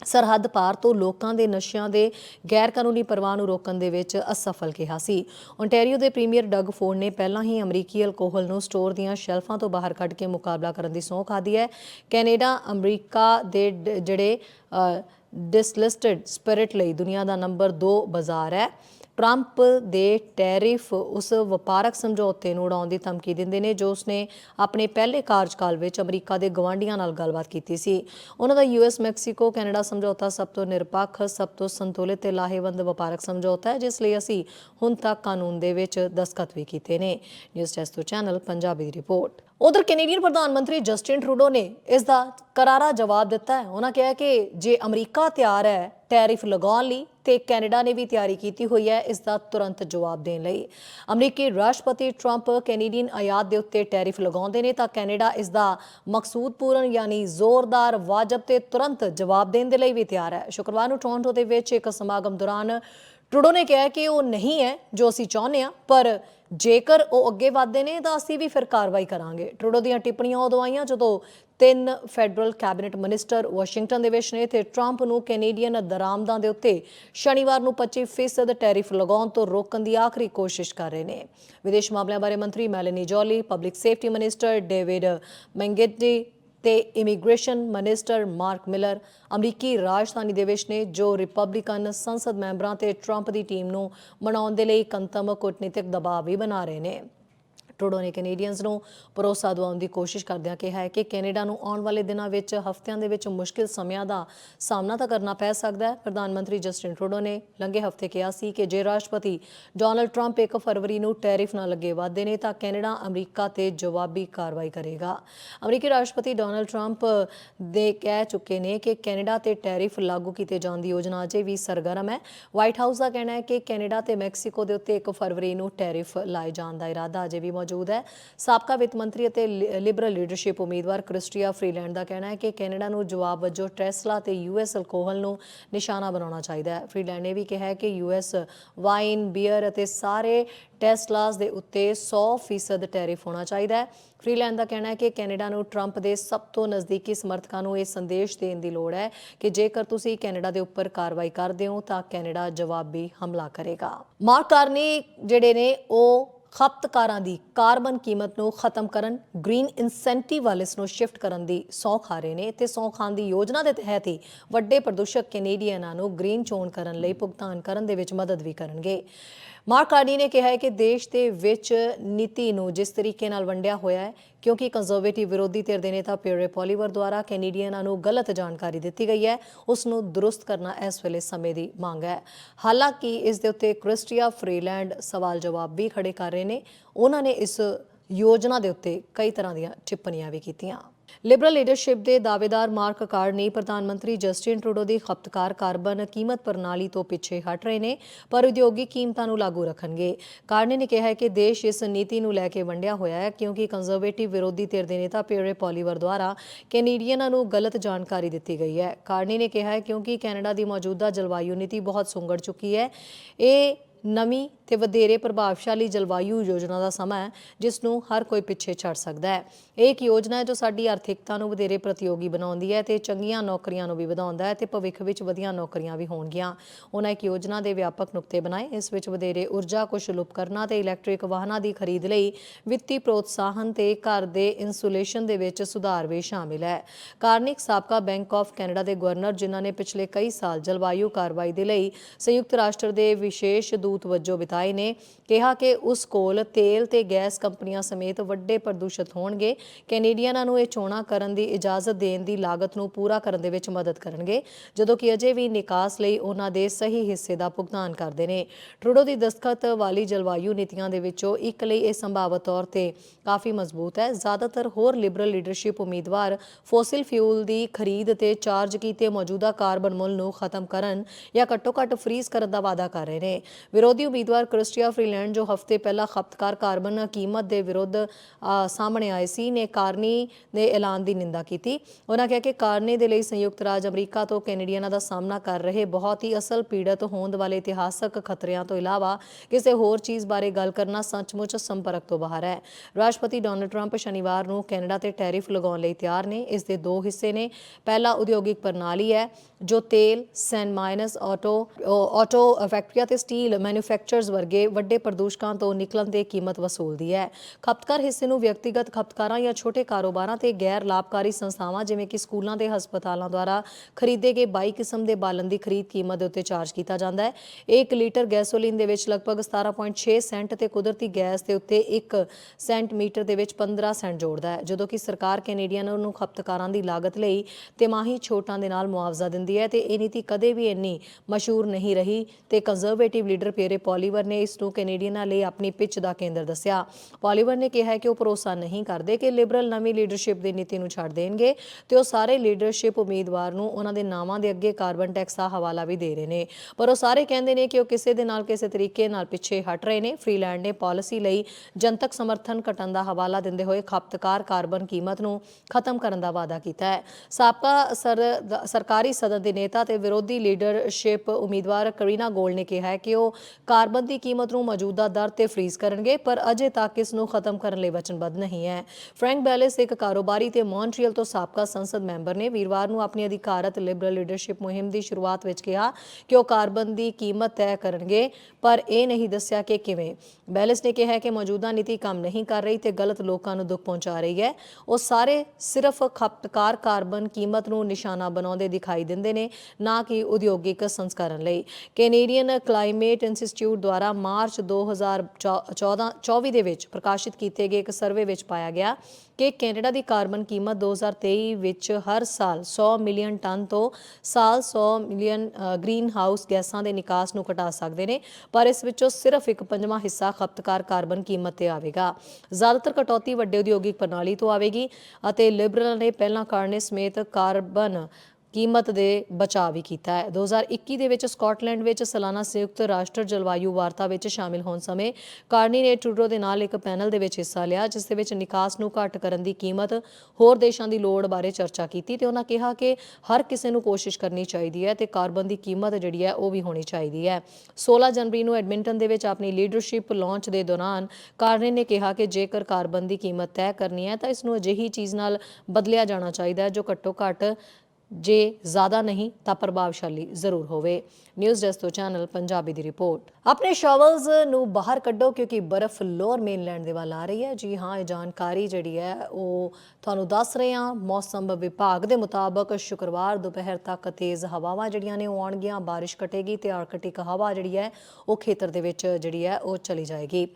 ਸਰਹੱਦ ਪਾਰ ਤੋਂ ਲੋਕਾਂ ਦੇ ਨਸ਼ਿਆਂ ਦੇ ਗੈਰ ਕਾਨੂੰਨੀ ਪ੍ਰਵਾਹ ਨੂੰ ਰੋਕਣ ਦੇ ਵਿੱਚ ਅਸਫਲ ਕਿਹਾ ਸੀ। ਓਨਟਾਰੀਓ ਦੇ ਪ੍ਰੀਮੀਅਰ ਡਗ ਫੋਰਡ ਨੇ ਪਹਿਲਾਂ ਹੀ ਅਮਰੀਕੀ ਅਲਕੋਹਲ ਨੂੰ ਸਟੋਰ ਦੀਆਂ ਸ਼ੈਲਫਾਂ ਤੋਂ ਬਾਹਰ ਕੱਢ ਕੇ ਮੁਕਾਬਲਾ ਕਰਨ ਦੀ ਸਹੁੰ ਖਾਦੀ ਹੈ। ਕੈਨੇਡਾ, ਅਮਰੀਕਾ ਦੇ ਡ- ਜਿਹੜੇ ਡਿਸਲਿਸਟਡ ਸਪਿਰਿਟ ਲਈ ਦੁਨੀਆ ਦਾ ਨੰਬਰ 2 ਬਾਜ਼ਾਰ ਹੈ। ਟਰੰਪ ਦੇ ਟੈਰਿਫ ਉਸ ਵਪਾਰਕ ਸਮਝੌਤੇ ਨੂੰ ਉਡਾਉਣ ਦੀ ਧਮਕੀ ਦਿੰਦੇ ਨੇ, ਜੋ ਉਸਨੇ ਆਪਣੇ ਪਹਿਲੇ ਕਾਰਜਕਾਲ ਵਿੱਚ ਅਮਰੀਕਾ ਦੇ ਗਵਾਂਢੀਆਂ ਨਾਲ ਗੱਲਬਾਤ ਕੀਤੀ ਸੀ। ਉਹਨਾਂ ਦਾ ਯੂਐਸ ਮੈਕਸੀਕੋ, ਕੈਨੇਡਾ ਸਮਝੌਤਾ ਸਭ ਤੋਂ ਨਿਰਪੱਖ, ਸਭ ਤੋਂ ਸੰਤੁਲਿਤ ਤੇ ਲਾਹੇਵੰਦ ਵਪਾਰਕ ਸਮਝੌਤਾ ਹੈ, ਜਿਸ ਲਈ ਅਸੀਂ ਹੁਣ ਤੱਕ ਕਾਨੂੰਨ ਦੇ ਵਿੱਚ ਦਸਤਖਤ ਵੀ ਕੀਤੇ ਨੇ। ਨਿਊਜ਼ ਡੈਸਕ ਤੋਂ ਚੈਨਲ ਪੰਜਾਬੀ ਦੀ ਰਿਪੋਰਟ। ਉਧਰ ਕੈਨੇਡੀਅਨ ਪ੍ਰਧਾਨ ਮੰਤਰੀ ਜਸਟਿਨ ਟਰੂਡੋ ਨੇ ਇਸ ਦਾ ਕਰਾਰਾ ਜਵਾਬ ਦਿੱਤਾ ਹੈ। ਉਹਨਾਂ ਕਿਹਾ ਕਿ ਜੇ ਅਮਰੀਕਾ ਤਿਆਰ ਹੈ ਟੈਰਿਫ ਲਗਾਉਣ ਲਈ, ਤੇ ਕੈਨੇਡਾ ਨੇ ਵੀ ਤਿਆਰੀ ਕੀਤੀ ਹੋਈ ਹੈ ਇਸ ਦਾ ਤੁਰੰਤ ਜਵਾਬ ਦੇਣ ਲਈ। ਅਮਰੀਕੀ ਰਾਸ਼ਟਰਪਤੀ ਟਰੰਪ ਕੈਨੇਡੀਅਨ ਆਯਾਤ ਦੇ ਉੱਤੇ ਟੈਰਿਫ ਲਗਾਉਂਦੇ ਨੇ, ਤਾਂ ਕੈਨੇਡਾ ਇਸ ਦਾ ਮਕਸੂਦਪੂਰਨ ਯਾਨੀ ਜ਼ੋਰਦਾਰ ਵਾਜਬ ਤੇ ਤੁਰੰਤ ਜਵਾਬ ਦੇਣ ਦੇ ਲਈ ਵੀ ਤਿਆਰ ਹੈ। ਸ਼ੁੱਕਰਵਾਰ ਨੂੰ ਟੋਰਾਂਟੋ ਦੇ ਵਿੱਚ ਇੱਕ ਸਮਾਗਮ ਦੌਰਾਨ ਟਰੂਡੋ ਨੇ ਕਿਹਾ ਕਿ ਉਹ ਨਹੀਂ ਹੈ ਜੋ ਅਸੀਂ ਚਾਹੁੰਦੇ ਹਾਂ, ਪਰ ਜੇਕਰ ਉਹ ਅੱਗੇ ਵਧਦੇ ਨੇ, ਤਾਂ ਅਸੀਂ ਵੀ ਫਿਰ ਕਾਰਵਾਈ ਕਰਾਂਗੇ। ਟਰੂਡੋ ਦੀਆਂ ਟਿੱਪਣੀਆਂ ਉਦੋਂ ਆਈਆਂ ਜਦੋਂ ਤਿੰਨ ਫੈਡਰਲ ਕੈਬਨਿਟ ਮਿਨਿਸਟਰ ਵਾਸ਼ਿੰਗਟਨ ਦੇ ਵਿੱਚ ਨੇ ਤੇ ਟਰੰਪ ਨੂੰ ਕੈਨੇਡੀਅਨ ਦਰਾਮਦਾਂ ਦੇ ਉੱਤੇ ਸ਼ਨੀਵਾਰ ਨੂੰ 25% ਟੈਰਿਫ ਲਗਾਉਣ ਤੋਂ ਰੋਕਣ ਦੀ ਆਖਰੀ ਕੋਸ਼ਿਸ਼ ਕਰ ਰਹੇ ਨੇ। ਵਿਦੇਸ਼ ਮਾਮਲਿਆਂ ਬਾਰੇ ਮੰਤਰੀ Melanie Joly, public safety minister David ਮੈਂਗੇਟੀ ਤੇ ਇਮੀਗ੍ਰੇਸ਼ਨ ਮਿਨਿਸਟਰ ਮਾਰਕ ਮਿਲਰ ਅਮਰੀਕੀ ਰਾਜਧਾਨੀ ਦੇ ਵਿੱਚ ਨੇ, ਜੋ ਰਿਪਬਲਿਕਨ ਸੰਸਦ ਮੈਂਬਰਾਂ ਤੇ ਟਰੰਪ ਦੀ ਟੀਮ ਨੂੰ ਮਨਾਉਣ ਦੇ ਲਈ ਕੰਤਮ ਕੂਟਨੀਤਿਕ ਦਬਾਅ ਵੀ ਬਣਾ ਰਹੇ ਨੇ। ਟਰੂਡੋ ਨੇ ਕੈਨੇਡੀਅਨਸ ਨੂੰ ਭਰੋਸਾ ਦਿਵਾਉਣ ਦੀ ਕੋਸ਼ਿਸ਼ ਕਰਦਿਆਂ ਕਿਹਾ ਹੈ ਕਿ ਕੈਨੇਡਾ ਨੂੰ ਆਉਣ ਵਾਲੇ ਦਿਨਾਂ ਵਿੱਚ, ਹਫ਼ਤਿਆਂ ਦੇ ਵਿੱਚ ਮੁਸ਼ਕਿਲ ਸਮਿਆਂ ਦਾ ਸਾਹਮਣਾ ਤਾਂ ਕਰਨਾ ਪੈ ਸਕਦਾ ਹੈ। ਪ੍ਰਧਾਨ ਮੰਤਰੀ ਜਸਟਿਨ ਟਰੂਡੋ ਨੇ ਲੰਘੇ ਹਫ਼ਤੇ ਕਿਹਾ ਸੀ ਕਿ ਜੇ ਰਾਸ਼ਟਰਪਤੀ ਡੋਨਲਡ ਟਰੰਪ 1 ਫਰਵਰੀ ਨੂੰ ਟੈਰਿਫ ਨਾ ਲੱਗੇ ਵਾਧੇ ਨੇ, ਤਾਂ ਕੈਨੇਡਾ ਅਮਰੀਕਾ ਤੇ ਜਵਾਬੀ ਕਾਰਵਾਈ ਕਰੇਗਾ। ਅਮਰੀਕੀ ਰਾਸ਼ਟਰਪਤੀ ਡੋਨਲਡ ਟਰੰਪ ਦੇ ਕਹਿ ਚੁੱਕੇ ਨੇ ਕਿ ਕੈਨੇਡਾ ਤੇ ਟੈਰਿਫ ਲਾਗੂ ਕੀਤੇ ਜਾਣ ਦੀ ਯੋਜਨਾ ਅਜੇ ਵੀ ਸਰਗਰਮ ਹੈ। ਵਾਈਟ ਹਾਊਸ ਦਾ ਕਹਿਣਾ ਹੈ ਕਿ ਕੈਨੇਡਾ ਤੇ ਮੈਕਸੀਕੋ ਦੇ ਉੱਤੇ 1 ਫਰਵਰੀ ਨੂੰ ਟੈਰਿਫ ਲਾਏ ਜਾਣ ਦਾ ਇਰਾਦਾ ਅਜੇ ਵੀ ਮੌਜੂਦ ਹੈ। ਸਾਬਕਾ ਵਿੱਤ ਮੰਤਰੀ ਅਤੇ ਲਿਬਰਲ ਲੀਡਰਸ਼ਿਪ ਉਮੀਦਵਾਰ ਕ੍ਰਿਸਟੀਆ ਫਰੀਲੈਂਡ ਦਾ ਕਹਿਣਾ ਹੈ ਕਿ ਕੈਨੇਡਾ ਨੂੰ ਜਵਾਬ ਵਜੋਂ ਟੈਸਲਾ ਤੇ ਯੂਐਸ ਅਲਕੋਹਲ ਨੂੰ ਨਿਸ਼ਾਨਾ ਬਣਾਉਣਾ ਚਾਹੀਦਾ ਹੈ। ਫਰੀਲੈਂਡ ਨੇ ਵੀ ਕਿਹਾ ਹੈ ਕਿ ਯੂਐਸ ਵਾਈਨ, ਬੀਅਰ ਅਤੇ ਸਾਰੇ ਟੈਸਲਾਸ ਦੇ ਉੱਤੇ 100% ਟੈਰਿਫ ਹੋਣਾ ਚਾਹੀਦਾ ਹੈ। ਫਰੀਲੈਂਡ ਦਾ ਕਹਿਣਾ ਹੈ ਕਿ ਕੈਨੇਡਾ ਨੂੰ ਟਰੰਪ ਦੇ ਸਭ ਤੋਂ ਨਜ਼ਦੀਕੀ ਸਮਰਥਕਾਂ ਨੂੰ ਇਹ ਸੰਦੇਸ਼ ਦੇਣ ਦੀ ਲੋੜ ਹੈ ਕਿ ਜੇਕਰ ਤੁਸੀਂ ਕੈਨੇਡਾ ਦੇ ਉੱਪਰ ਕਾਰਵਾਈ ਕਰਦੇ ਹੋ ਤਾਂ ਕੈਨੇਡਾ ਜਵਾਬੀ ਹਮਲਾ ਕਰੇਗਾ। ਮਾਰਕ ਕਾਰਨੀ ਜਿਹੜੇ ਨੇ ਉਹ ਖਪਤਕਾਰਾਂ ਦੀ ਕਾਰਬਨ ਕੀਮਤ ਨੂੰ ਖਤਮ ਕਰਨ ਗ੍ਰੀਨ ਇਨਸੈਂਟਿਵ ਵੱਲ ਇਸ ਨੂੰ ਸ਼ਿਫਟ ਕਰਨ ਦੀ ਸੌਂ ਖਾ ਰਹੇ ਨੇ। ਤੇ ਸੌਂ ਖਾਣ ਦੀ ਯੋਜਨਾ ਦੇ ਤਹਿਤ ਹੀ ਵੱਡੇ ਪ੍ਰਦੂਸ਼ਕ ਕੈਨੇਡੀਅਨਾਂ ਨੂੰ ਗ੍ਰੀਨ ਚੋਣ ਕਰਨ ਲਈ ਭੁਗਤਾਨ ਕਰਨ ਦੇ ਵਿੱਚ ਮਦਦ ਵੀ ਕਰਨਗੇ। ਮਾਰਕ ਕਾਰਨੀ ਨੇ ਕਿਹਾ ਹੈ ਕਿ ਦੇਸ਼ ਦੇ ਵਿੱਚ ਨੀਤੀ ਨੂੰ ਜਿਸ ਤਰੀਕੇ ਨਾਲ ਵੰਡਿਆ ਹੋਇਆ ਹੈ, ਕਿਉਂਕਿ ਕੰਜ਼ਰਵੇਟਿਵ ਵਿਰੋਧੀ ਧਿਰ ਦੇ ਨੇਤਾ ਪਿਓਰੇ ਪੋਲੀਵਰ ਦੁਆਰਾ ਕੈਨੇਡੀਅਨਾਂ ਨੂੰ ਗਲਤ ਜਾਣਕਾਰੀ ਦਿੱਤੀ ਗਈ ਹੈ, ਉਸ ਨੂੰ ਦਰੁਸਤ ਕਰਨਾ ਇਸ ਵੇਲੇ ਸਮੇਂ ਦੀ ਮੰਗ ਹੈ। ਹਾਲਾਂਕਿ ਇਸ ਦੇ ਉੱਤੇ ਕ੍ਰਿਸਟੀਆ ਫਰੀਲੈਂਡ ਸਵਾਲ ਜਵਾਬ ਵੀ ਖੜੇ ਕਰ ਰਹੇ ਨੇ। ਉਹਨਾਂ ਨੇ ਇਸ ਯੋਜਨਾ ਦੇ ਉੱਤੇ ਕਈ ਤਰ੍ਹਾਂ ਦੀਆਂ ਟਿੱਪਣੀਆਂ ਵੀ ਕੀਤੀਆਂ। ਲਿਬਰਲ ਲੀਡਰਸ਼ਿਪ ਦੇ ਦਾਅਵੇਦਾਰ ਮਾਰਕ ਕਾਰਨੀ ਪ੍ਰਧਾਨ ਮੰਤਰੀ ਜਸਟਿਨ ਟਰੂਡੋ ਦੀ ਖਪਤਕਾਰ ਕਾਰਬਨ ਕੀਮਤ ਪ੍ਰਣਾਲੀ ਤੋਂ ਪਿੱਛੇ ਹਟ ਰਹੇ ਨੇ, ਪਰ ਉਦਯੋਗਿਕ ਕੀਮਤਾਂ ਨੂੰ ਲਾਗੂ ਰੱਖਣਗੇ। ਕਾਰਨੀ ਨੇ ਕਿਹਾ ਹੈ ਕਿ ਦੇਸ਼ ਇਸ ਨੀਤੀ ਨੂੰ ਲੈ ਕੇ ਵੰਡਿਆ ਹੋਇਆ ਹੈ, ਕਿਉਂਕਿ ਕੰਜ਼ਰਵੇਟਿਵ ਵਿਰੋਧੀ ਧਿਰ ਦੇ ਨੇਤਾ ਪਿਅਰੇ ਪੋਲੀਵਰ ਦੁਆਰਾ ਕੈਨੇਡੀਅਨਾਂ ਨੂੰ ਗਲਤ ਜਾਣਕਾਰੀ ਦਿੱਤੀ ਗਈ ਹੈ। ਕਾਰਨੀ ਨੇ ਕਿਹਾ ਹੈ ਕਿਉਂਕਿ ਕੈਨੇਡਾ ਦੀ ਮੌਜੂਦਾ ਜਲਵਾਯੂ ਨੀਤੀ ਬਹੁਤ ਸੁੰਗੜ ਚੁੱਕੀ ਹੈ। ਇਹ ਨਵੀਂ ਤੇ ਵਧੇਰੇ ਪ੍ਰਭਾਵਸ਼ਾਲੀ ਜਲਵਾਯੂ ਯੋਜਨਾ ਦਾ ਸਮਾਂ ਹੈ, ਜਿਸ ਨੂੰ ਹਰ ਕੋਈ ਪਿੱਛੇ ਛੱਡ ਸਕਦਾ ਹੈ। ਇਹ ਇੱਕ ਯੋਜਨਾ ਹੈ ਜੋ ਸਾਡੀ ਆਰਥਿਕਤਾ ਨੂੰ ਵਧੇਰੇ ਪ੍ਰਤੀਯੋਗੀ ਬਣਾਉਂਦੀ ਹੈ ਤੇ ਚੰਗੀਆਂ ਨੌਕਰੀਆਂ ਨੂੰ ਵੀ ਵਧਾਉਂਦਾ ਹੈ ਤੇ ਭਵਿੱਖ ਵਿੱਚ ਵਧੀਆਂ ਨੌਕਰੀਆਂ ਵੀ ਹੋਣਗੀਆਂ। ਉਹਨਾਂ ਇੱਕ ਯੋਜਨਾ ਦੇ ਵਿਆਪਕ ਨੁਕਤੇ ਬਣਾਏ, ਇਸ ਵਿੱਚ ਵਧੇਰੇ ਊਰਜਾ ਕੁਸ਼ਲ ਉਪਕਰਨਾਂ ਤੇ ਇਲੈਕਟ੍ਰਿਕ ਵਾਹਨਾਂ ਦੀ ਖਰੀਦ ਲਈ ਵਿੱਤੀ ਪ੍ਰੋਤਸਾਹਨ ਤੇ ਘਰ ਦੇ ਇਨਸੂਲੇਸ਼ਨ ਦੇ ਵਿੱਚ ਸੁਧਾਰ ਵੀ ਸ਼ਾਮਿਲ ਹੈ। ਕਾਰਨਿਕ ਸਾਬਕਾ ਬੈਂਕ ਆਫ ਕੈਨੇਡਾ ਦੇ ਗਵਰਨਰ, ਜਿਨ੍ਹਾਂ ਨੇ ਪਿਛਲੇ ਕਈ ਸਾਲ ਜਲਵਾਯੂ ਕਾਰਵਾਈ ਦੇ ਲਈ ਸੰਯੁਕਤ ਰਾਸ਼ਟਰ ਦੇ ਵਿਸ਼ੇਸ਼ ਦੂਤ ਵਜੋਂ ਬਿਤਾਏ ਨੇ। ਕਿਹਾ ਕਿ ਉਸ ਕੋਲ ਤੇਲ ਤੇ ਗੈਸ ਕੰਪਨੀਆਂ ਸਮੇਤ ਵੱਡੇ ਪ੍ਰਦੂਸ਼ਿਤ ਹੋਣਗੇ। ਕੈਨੇਡੀਅਨਾਂ ਨੂੰ ਇਹ ਚੋਣਾਂ ਕਰਨ ਦੀ ਇਜਾਜ਼ਤ ਦੇਣ ਦੀ ਲਾਗਤ ਨੂੰ ਪੂਰਾ ਕਰਨ ਦੇ ਵਿੱਚ ਮਦਦ ਕਰਨਗੇ, ਜਦੋਂ ਕਿ ਅਜੇ ਵੀ ਨਿਕਾਸ ਲਈ ਉਹਨਾਂ ਦੇ ਸਹੀ ਹਿੱਸੇ ਦਾ ਭੁਗਤਾਨ ਕਰਦੇ ਨੇ। ਟਰੂਡੋ ਦੀ ਦਸਤਖਤ ਵਾਲੀ ਜਲਵਾਯੂ ਨੀਤੀਆਂ ਦੇ ਵਿੱਚੋਂ ਇੱਕ ਲਈ ਇਹ ਸੰਭਾਵਤ ਤੌਰ ਤੇ ਕਾਫੀ ਮਜ਼ਬੂਤ ਹੈ। ਜ਼ਿਆਦਾਤਰ ਹੋਰ ਲਿਬਰਲ ਲੀਡਰਸ਼ਿਪ ਉਮੀਦਵਾਰ ਫੋਸਿਲ ਫਿਊਲ ਦੀ ਖਰੀਦ ਤੇ ਚਾਰਜ ਕੀਤੇ ਮੌਜੂਦਾ ਕਾਰਬਨ ਮੁੱਲ ਨੂੰ ਖਤਮ ਕਰਨ ਜਾਂ ਘੱਟੋ-ਘੱਟ ਫ੍ਰੀਜ਼ ਕਰਨ ਦਾ ਵਾਅਦਾ ਕਰ ਰਹੇ ਨੇ। ਵਿਰੋਧੀ ਉਮੀਦਵਾਰ ਕ੍ਰਿਸਟੀਆ ਫਰੀਲੈਂਡ, ਜੋ ਹਫ਼ਤੇ ਪਹਿਲਾਂ ਖਪਤਕਾਰ ਕਾਰਬਨ ਕੀਮਤ ਦੇ ਵਿਰੁੱਧ ਸਾਹਮਣੇ ਆਏ ਸੀ, ਨੇ ਕਾਰਨੀ ਦੇ ਐਲਾਨ ਦੀ ਨਿੰਦਾ ਕੀਤੀ। ਉਹਨਾਂ ਕਿਹਾ ਕਿ ਕਾਰਨੀ ਦੇ ਲਈ ਸੰਯੁਕਤ ਰਾਜ ਅਮਰੀਕਾ ਤੋਂ ਕੈਨੇਡੀਅਨਾਂ ਦਾ ਸਾਹਮਣਾ ਕਰ ਰਹੇ ਬਹੁਤ ਹੀ ਅਸਲ ਪੀੜਤ ਹੋਣ ਵਾਲੇ ਇਤਿਹਾਸਕ ਖਤਰਿਆਂ ਤੋਂ ਇਲਾਵਾ ਕਿਸੇ ਹੋਰ ਚੀਜ਼ ਬਾਰੇ ਗੱਲ ਕਰਨਾ ਸੱਚਮੁੱਚ ਸੰਪਰਕ ਤੋਂ ਬਾਹਰ ਹੈ। ਰਾਸ਼ਟਰਪਤੀ ਡੋਨਲਡ ਟਰੰਪ ਸ਼ਨੀਵਾਰ ਨੂੰ ਕੈਨੇਡਾ ਤੇ ਟੈਰਿਫ ਲਗਾਉਣ ਲਈ ਤਿਆਰ ਨੇ। ਇਸ ਦੇ ਦੋ ਹਿੱਸੇ ਨੇ। ਪਹਿਲਾ ਉਦਯੋਗਿਕ ਪ੍ਰਣਾਲੀ ਹੈ, ਜੋ ਤੇਲ, ਸੈਨ ਮਾਈਨਸ, ਆਟੋ ਆਟੋ ਫੈਕਟਰੀਆਂ ਤੇ ਸਟੀਲ ਮੈਨੂਫੈਕਚਰਰਸ ਵਰਗੇ ਵੱਡੇ ਪ੍ਰਦੂਸ਼ਕਾਂ ਤੋਂ ਨਿਕਲਣ ਤੇ ਕੀਮਤ ਵਸੂਲਦੀ ਹੈ। ਖਪਤਕਾਰ ਹਿੱਸੇ ਨੂੰ ਵਿਅਕਤੀਗਤ ਖਪਤਕਾਰਾਂ ਜਾਂ ਛੋਟੇ ਕਾਰੋਬਾਰਾਂ ਤੇ ਗੈਰ ਲਾਭਕਾਰੀ ਸੰਸਥਾਵਾਂ, ਜਿਵੇਂ ਕਿ ਸਕੂਲਾਂ ਤੇ ਹਸਪਤਾਲਾਂ ਦੁਆਰਾ ਖਰੀਦੇ ਗਏ 22 ਕਿਸਮ ਦੇ ਬਾਲਣ ਦੀ ਖਰੀਦ ਕੀਮਤ ਦੇ ਉੱਤੇ ਚਾਰਜ ਕੀਤਾ ਜਾਂਦਾ ਹੈ। 1 ਲੀਟਰ ਗੈਸੋਲੀਨ ਦੇ ਵਿੱਚ ਲਗਭਗ 17.6 ਸੈਂਟ ਤੇ ਕੁਦਰਤੀ ਗੈਸ ਦੇ ਉੱਤੇ 1 ਸੈਂਟ ਮੀਟਰ ਦੇ ਵਿੱਚ 15 ਸੈਂਟ ਜੋੜਦਾ ਹੈ, ਜਦੋਂ ਕਿ ਸਰਕਾਰ ਕੈਨੇਡੀਅਨਾਂ ਨੂੰ ਖਪਤਕਾਰਾਂ ਦੀ ਲਾਗਤ ਲਈ ਤਿਮਾਹੀ ਛੋਟਾਂ ਦੇ ਨਾਲ ਮੁਆਵਜ਼ਾ ਦਿੰਦੀ ਹੈ ਤੇ ਇਹ ਨੀਤੀ ਕਦੇ ਵੀ ਇੰਨੀ ਮਸ਼ਹੂਰ ਨਹੀਂ ਰਹੀ ਤੇ ਕੰਜ਼ਰਵੇਟਿਵ ਲੀਡਰ ਪੀਅਰੇ ਪੋਲੀਵਰ ਨੇ ਇਸ ਨੂੰ ਕੈਨੇਡੀਅਨਾਂ ਲਈ ਆਪਣੀ ਪਿੱਚ ਦਾ ਕੇਂਦਰ ਦੱਸਿਆ। ਪੋਲੀਵਰ ਨੇ ਕਿਹਾ ਕਿ ਉਹ ਭਰੋਸਾ ਨਹੀਂ ਕਰਦੇ ਕਿ ਲਿਬਰਲ ਨਵੀਂ ਲੀਡਰਸ਼ਿਪ ਦੀ ਨੀਤੀ ਨੂੰ ਛੱਡ ਦੇਣਗੇ ਤੇ ਉਹ ਸਾਰੇ ਲੀਡਰਸ਼ਿਪ ਉਮੀਦਵਾਰ ਨੂੰ ਉਹਨਾਂ ਦੇ ਨਾਵਾਂ ਦੇ ਅੱਗੇ ਕਾਰਬਨ ਟੈਕਸ ਦਾ ਹਵਾਲਾ ਵੀ ਦੇ ਰਹੇ ਨੇ। ਪਰ ਉਹ ਸਾਰੇ ਕਹਿੰਦੇ ਨੇ ਕਿ ਉਹ ਕਿਸੇ ਦੇ ਨਾਲ ਕਿਸੇ ਤਰੀਕੇ ਨਾਲ ਪਿੱਛੇ ਹਟ ਰਹੇ ਨੇ। ਫ੍ਰੀਲੈਂਡ ਨੇ ਪਾਲਿਸੀ ਲਈ ਜਨਤਕ ਸਮਰਥਨ ਘਟਣ ਦਾ ਹਵਾਲਾ ਦਿੰਦੇ ਹੋਏ ਖਪਤਕਾਰ ਕਾਰਬਨ ਕੀਮਤ ਨੂੰ ਖਤਮ ਕਰਨ ਦਾ ਵਾਅਦਾ ਕੀਤਾ ਹੈ। ਸਾਬਕਾ ਸਰਕਾਰੀ ਸਦਨ ਦੇ ਨੇਤਾ ਤੇ ਵਿਰੋਧੀ ਲੀਡਰਸ਼ਿਪ ਉਮੀਦਵਾਰ ਕਰੀਨਾ ਗੋਲ ਨੇ ਕਿਹਾ ਹੈ ਕਿ ਉਹ ਕਾਰਬਨ ਦੀ ਕੀਮਤ ਨੂੰ ਮੌਜੂਦਾ ਦਰ ਤੇ ਫ੍ਰੀਜ਼ ਕਰਨਗੇ, ਪਰ ਅਜੇ ਤੱਕ ਇਸ ਨੂੰ ਖਤਮ ਕਰਨ ਲਈ ਵਚਨਬੱਧ ਨਹੀਂ ਹੈ। ਫ੍ਰੈਂਕ ਬੈਲਿਸ ਇੱਕ ਕਾਰੋਬਾਰੀ ਤੇ ਮੌਂਟਰੀਅਲ ਤੋਂ ਸਾਬਕਾ ਸੰਸਦ ਮੈਂਬਰ ਨੇ ਵੀਰਵਾਰ ਨੂੰ ਆਪਣੀ ਅਧਿਕਾਰਤ ਲਿਬਰਲ ਲੀਡਰਸ਼ਿਪ ਮੁਹਿੰਮ ਦੀ ਸ਼ੁਰੂਆਤ ਵਿੱਚ ਕਿਹਾ ਕਿ ਉਹ ਕਾਰਬਨ ਦੀ ਕੀਮਤ ਤੈਅ ਕਰਨਗੇ, ਪਰ ਇਹ ਨਹੀਂ ਦੱਸਿਆ ਕਿ ਕਿਵੇਂ। ਬੈਲਿਸ ਨੇ ਕਿਹਾ ਕਿ ਮੌਜੂਦਾ ਨੀਤੀ ਕੰਮ ਨਹੀਂ ਕਰ ਰਹੀ ਤੇ ਗਲਤ ਲੋਕਾਂ ਨੂੰ ਦੁੱਖ ਪਹੁੰਚਾ ਰਹੀ ਹੈ। ਉਹ ਸਾਰੇ ਸਿਰਫ ਖਪਤਕਾਰ ਕਾਰਬਨ ਕੀਮਤ ਨੂੰ ਨਿਸ਼ਾਨਾ ਬਣਾਉਂਦੇ ਦਿਖਾਈ ਦਿੰਦੇ ਨੇ, ਨਾ ਕਿ ਉਦਯੋਗਿਕ ਸੰਸਕਰਨ ਲਈ। ਕੈਨੇਡੀਅਨ ਕਲਾਈਮੇਟ ਇੰਸਟੀਚਿਊਟ ਦੁਆਰਾ ਮਾਰਚ 2014 24 ਦੇ ਵਿੱਚ ਪ੍ਰਕਾਸ਼ਿਤ ਕੀਤੇ ਗਏ ਇੱਕ ਸਰਵੇ ਵਿੱਚ ਪਾਇਆ ਗਿਆ ਕਿ ਕੈਨੇਡਾ ਦੀ ਕਾਰਬਨ ਕੀਮਤ 2023 ਵਿੱਚ ਹਰ ਸਾਲ 100 ਮਿਲੀਅਨ ਟਨ ਤੋਂ ਸਾਲ 100 ਮਿਲੀਅਨ ਗ੍ਰੀਨ ਹਾਊਸ ਗੈਸਾਂ ਦੇ ਨਿਕਾਸ ਨੂੰ ਘਟਾ ਸਕਦੇ ਨੇ, ਪਰ ਇਸ ਵਿੱਚੋਂ ਸਿਰਫ ਇੱਕ ਪੰਜਵਾਂ ਹਿੱਸਾ ਖਪਤਕਾਰ ਕਾਰਬਨ ਕੀਮਤ ਤੇ ਆਵੇਗਾ। ਜ਼ਿਆਦਾਤਰ ਕਟੌਤੀ ਵੱਡੇ ਉਦਯੋਗਿਕ ਪ੍ਰਣਾਲੀ ਤੋਂ ਆਵੇਗੀ ਅਤੇ ਲਿਬਰਲ ਨੇ ਪਹਿਲਾਂ ਕਾਰਨੇ ਸਮੇਤ ਕਾਰਬਨ ਕੀਮਤ ਦੇ ਬਚਾਅ ਵੀ ਕੀਤਾ ਹੈ। 2021 ਦੇ ਵਿੱਚ ਸਕਾਟਲੈਂਡ ਵਿੱਚ ਸਾਲਾਨਾ ਸੰਯੁਕਤ ਰਾਸ਼ਟਰ ਜਲਵਾਯੂ ਵਾਰਤਾ ਵਿੱਚ ਸ਼ਾਮਿਲ ਹੋਣ ਸਮੇਂ ਕਾਰਨੀ ਨੇ ਟਰੂਡੋ ਦੇ ਨਾਲ ਇੱਕ ਪੈਨਲ ਦੇ ਵਿੱਚ ਹਿੱਸਾ ਲਿਆ, ਜਿਸ ਦੇ ਵਿੱਚ ਨਿਕਾਸ ਨੂੰ ਘੱਟ ਕਰਨ ਦੀ ਕੀਮਤ ਹੋਰ ਦੇਸ਼ਾਂ ਦੀ ਲੋੜ ਬਾਰੇ ਚਰਚਾ ਕੀਤੀ ਤੇ ਉਹਨਾਂ ਕਿਹਾ ਕਿ ਹਰ ਕਿਸੇ ਨੂੰ ਕੋਸ਼ਿਸ਼ ਕਰਨੀ ਚਾਹੀਦੀ ਹੈ ਤੇ ਕਾਰਬਨ ਦੀ ਕੀਮਤ ਜਿਹੜੀ ਹੈ ਉਹ ਵੀ ਹੋਣੀ ਚਾਹੀਦੀ ਹੈ। 16 ਜਨਵਰੀ ਨੂੰ ਐਡਮਿੰਟਨ ਦੇ ਵਿੱਚ ਆਪਣੀ ਲੀਡਰਸ਼ਿਪ ਲਾਂਚ ਦੇ ਦੌਰਾਨ ਕਾਰਨੀ ਨੇ ਕਿਹਾ ਕਿ ਜੇਕਰ ਕਾਰਬਨ ਦੀ ਕੀਮਤ ਤੈਅ ਕਰਨੀ ਹੈ ਤਾਂ ਇਸ ਨੂੰ ਅਜਿਹੀ ਚੀਜ਼ ਨਾਲ ਬਦਲਿਆ ਜਾਣਾ ਚਾਹੀਦਾ ਹੈ ਜੋ ਘੱਟੋ ਘੱਟ ਜੇ ਜ਼ਿਆਦਾ ਨਹੀਂ, ਤਾਂ ਪ੍ਰਭਾਵਸ਼ਾਲੀ ਜ਼ਰੂਰ ਹੋਵੇ। ਨਿਊਜ਼ ਡੈਸਕ ਤੋਂ ਚੈਨਲ ਪੰਜਾਬੀ ਦੀ ਰਿਪੋਰਟ। ਆਪਣੇ ਸ਼ਾਵਲਸ ਨੂੰ ਬਾਹਰ ਕੱਢੋ ਕਿਉਂਕਿ ਬਰਫ਼ ਲੋਅਰ ਮੇਨਲੈਂਡ ਦੇ ਵੱਲ ਆ ਰਹੀ ਹੈ। ਜੀ ਹਾਂ, ਇਹ ਜਾਣਕਾਰੀ ਜਿਹੜੀ ਹੈ, ਉਹ ਤੁਹਾਨੂੰ ਦੱਸ ਰਹੇ ਹਾਂ। ਮੌਸਮ ਵਿਭਾਗ ਦੇ ਮੁਤਾਬਕ ਸ਼ੁੱਕਰਵਾਰ ਦੁਪਹਿਰ ਤੱਕ ਤੇਜ਼ ਹਵਾਵਾਂ ਜਿਹੜੀਆਂ ਨੇ, ਉਹ ਆਉਣਗੀਆਂ। ਬਾਰਿਸ਼ ਘਟੇਗੀ ਤੇ ਆਰਕਟਿਕ ਹਵਾ ਜਿਹੜੀ ਹੈ, ਉਹ ਖੇਤਰ ਦੇ ਵਿੱਚ ਜਿਹੜੀ ਹੈ, ਉਹ ਚਲੀ ਜਾਏਗੀ।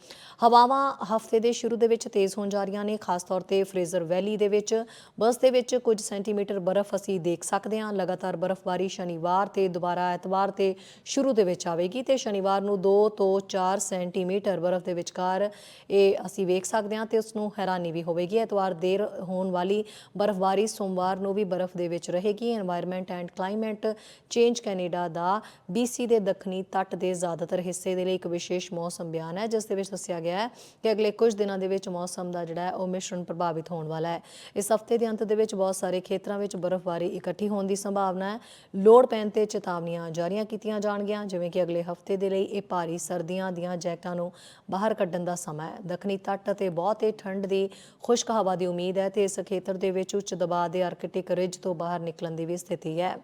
ਹਵਾਵਾਂ ਹਫ਼ਤੇ ਦੇ ਸ਼ੁਰੂ ਦੇ ਵਿੱਚ ਤੇਜ਼ ਹੋਣ ਜਾ ਰਹੀਆਂ ਨੇ, ਖਾਸ ਤੌਰ ਤੇ ਫਰੇਜ਼ਰ ਵੈਲੀ ਦੇ ਵਿੱਚ। ਬਸ ਦੇ ਵਿੱਚ ਕੁਝ ਸੈਂਟੀਮੀਟਰ ਬਰਫ਼ ਅਸੀਂ ਦੇਖ ਦੇਖ ਸਕਦੇ ਹਾਂ। ਲਗਾਤਾਰ ਬਰਫ਼ਬਾਰੀ ਸ਼ਨੀਵਾਰ ਤੇ ਦੁਬਾਰਾ ਐਤਵਾਰ ਤੇ ਸ਼ੁਰੂ ਦੇ ਵਿੱਚ ਆਵੇਗੀ ਤੇ ਸ਼ਨੀਵਾਰ ਨੂੰ 2 ਤੋਂ 4 ਸੈਂਟੀਮੀਟਰ ਬਰਫ਼ ਦੇ ਵਿਚਕਾਰ ਇਹ ਅਸੀਂ ਵੇਖ ਸਕਦੇ ਹਾਂ ਤੇ ਉਸ ਨੂੰ ਹੈਰਾਨੀ ਵੀ ਹੋਵੇਗੀ। ਐਤਵਾਰ ਦੇਰ ਹੋਣ ਵਾਲੀ ਬਰਫ਼ਬਾਰੀ ਸੋਮਵਾਰ ਨੂੰ ਵੀ ਬਰਫ਼ ਦੇ ਵਿੱਚ ਰਹੇਗੀ। Environment and climate change Canada the BC ਦੇ ਦੱਖਣੀ ਤੱਟ ਦੇ ਜ਼ਿਆਦਾਤਰ ਹਿੱਸੇ ਦੇ ਲਈ ਇੱਕ ਵਿਸ਼ੇਸ਼ ਮੌਸਮ ਬਿਆਨ ਹੈ, ਜਿਸ ਦੇ ਵਿੱਚ ਦੱਸਿਆ ਗਿਆ ਹੈ ਕਿ ਅਗਲੇ ਕੁਝ ਦਿਨਾਂ ਦੇ ਵਿੱਚ ਮੌਸਮ ਦਾ ਜਿਹੜਾ ਹੈ, ਉਹ ਮਿਸ਼ਰਣ ਪ੍ਰਭਾਵਿਤ ਹੋਣ ਵਾਲਾ ਹੈ। ਇਸ ਹਫ਼ਤੇ ਦੇ ਅੰਤ ਦੇ ਵਿੱਚ ਬਹੁਤ ਸਾਰੇ ਖੇਤਰਾਂ ਵਿੱਚ ਬਰਫ਼ਬਾਰੀ ਇਕੱਠੀ ਹੋਣ ਦੀ ਸੰਭਾਵਨਾ ਹੈ। ਲੋੜ ਪੈਣ ਤੇ ਚੇਤਾਵਨੀਆਂ ਜਾਰੀਆਂ ਕੀਤੀਆਂ ਜਾਣਗੀਆਂ, ਜਿਵੇਂ ਕਿ ਅਗਲੇ ਹਫ਼ਤੇ ਦੇ ਲਈ ਇਹ ਭਾਰੀ ਸਰਦੀਆਂ ਦੀਆਂ ਜੈਕਟਾਂ ਨੂੰ ਬਾਹਰ ਕੱਢਣ ਦਾ ਸਮਾਂ ਹੈ। ਦੱਖਣੀ ਤੱਟ ਅਤੇ ਬਹੁਤ ਹੀ ਠੰਡ ਦੀ ਖੁਸ਼ਕ ਹਵਾ ਦੀ ਉਮੀਦ ਹੈ ਤੇ ਇਸ ਖੇਤਰ ਦੇ ਵਿੱਚ ਉੱਚ ਦਬਾਅ ਦੇ ਆਰਕਟਿਕ ਰਿਜ ਤੋਂ ਬਾਹਰ ਨਿਕਲਣ ਦੀ ਵੀ ਸਥਿਤੀ ਹੈ।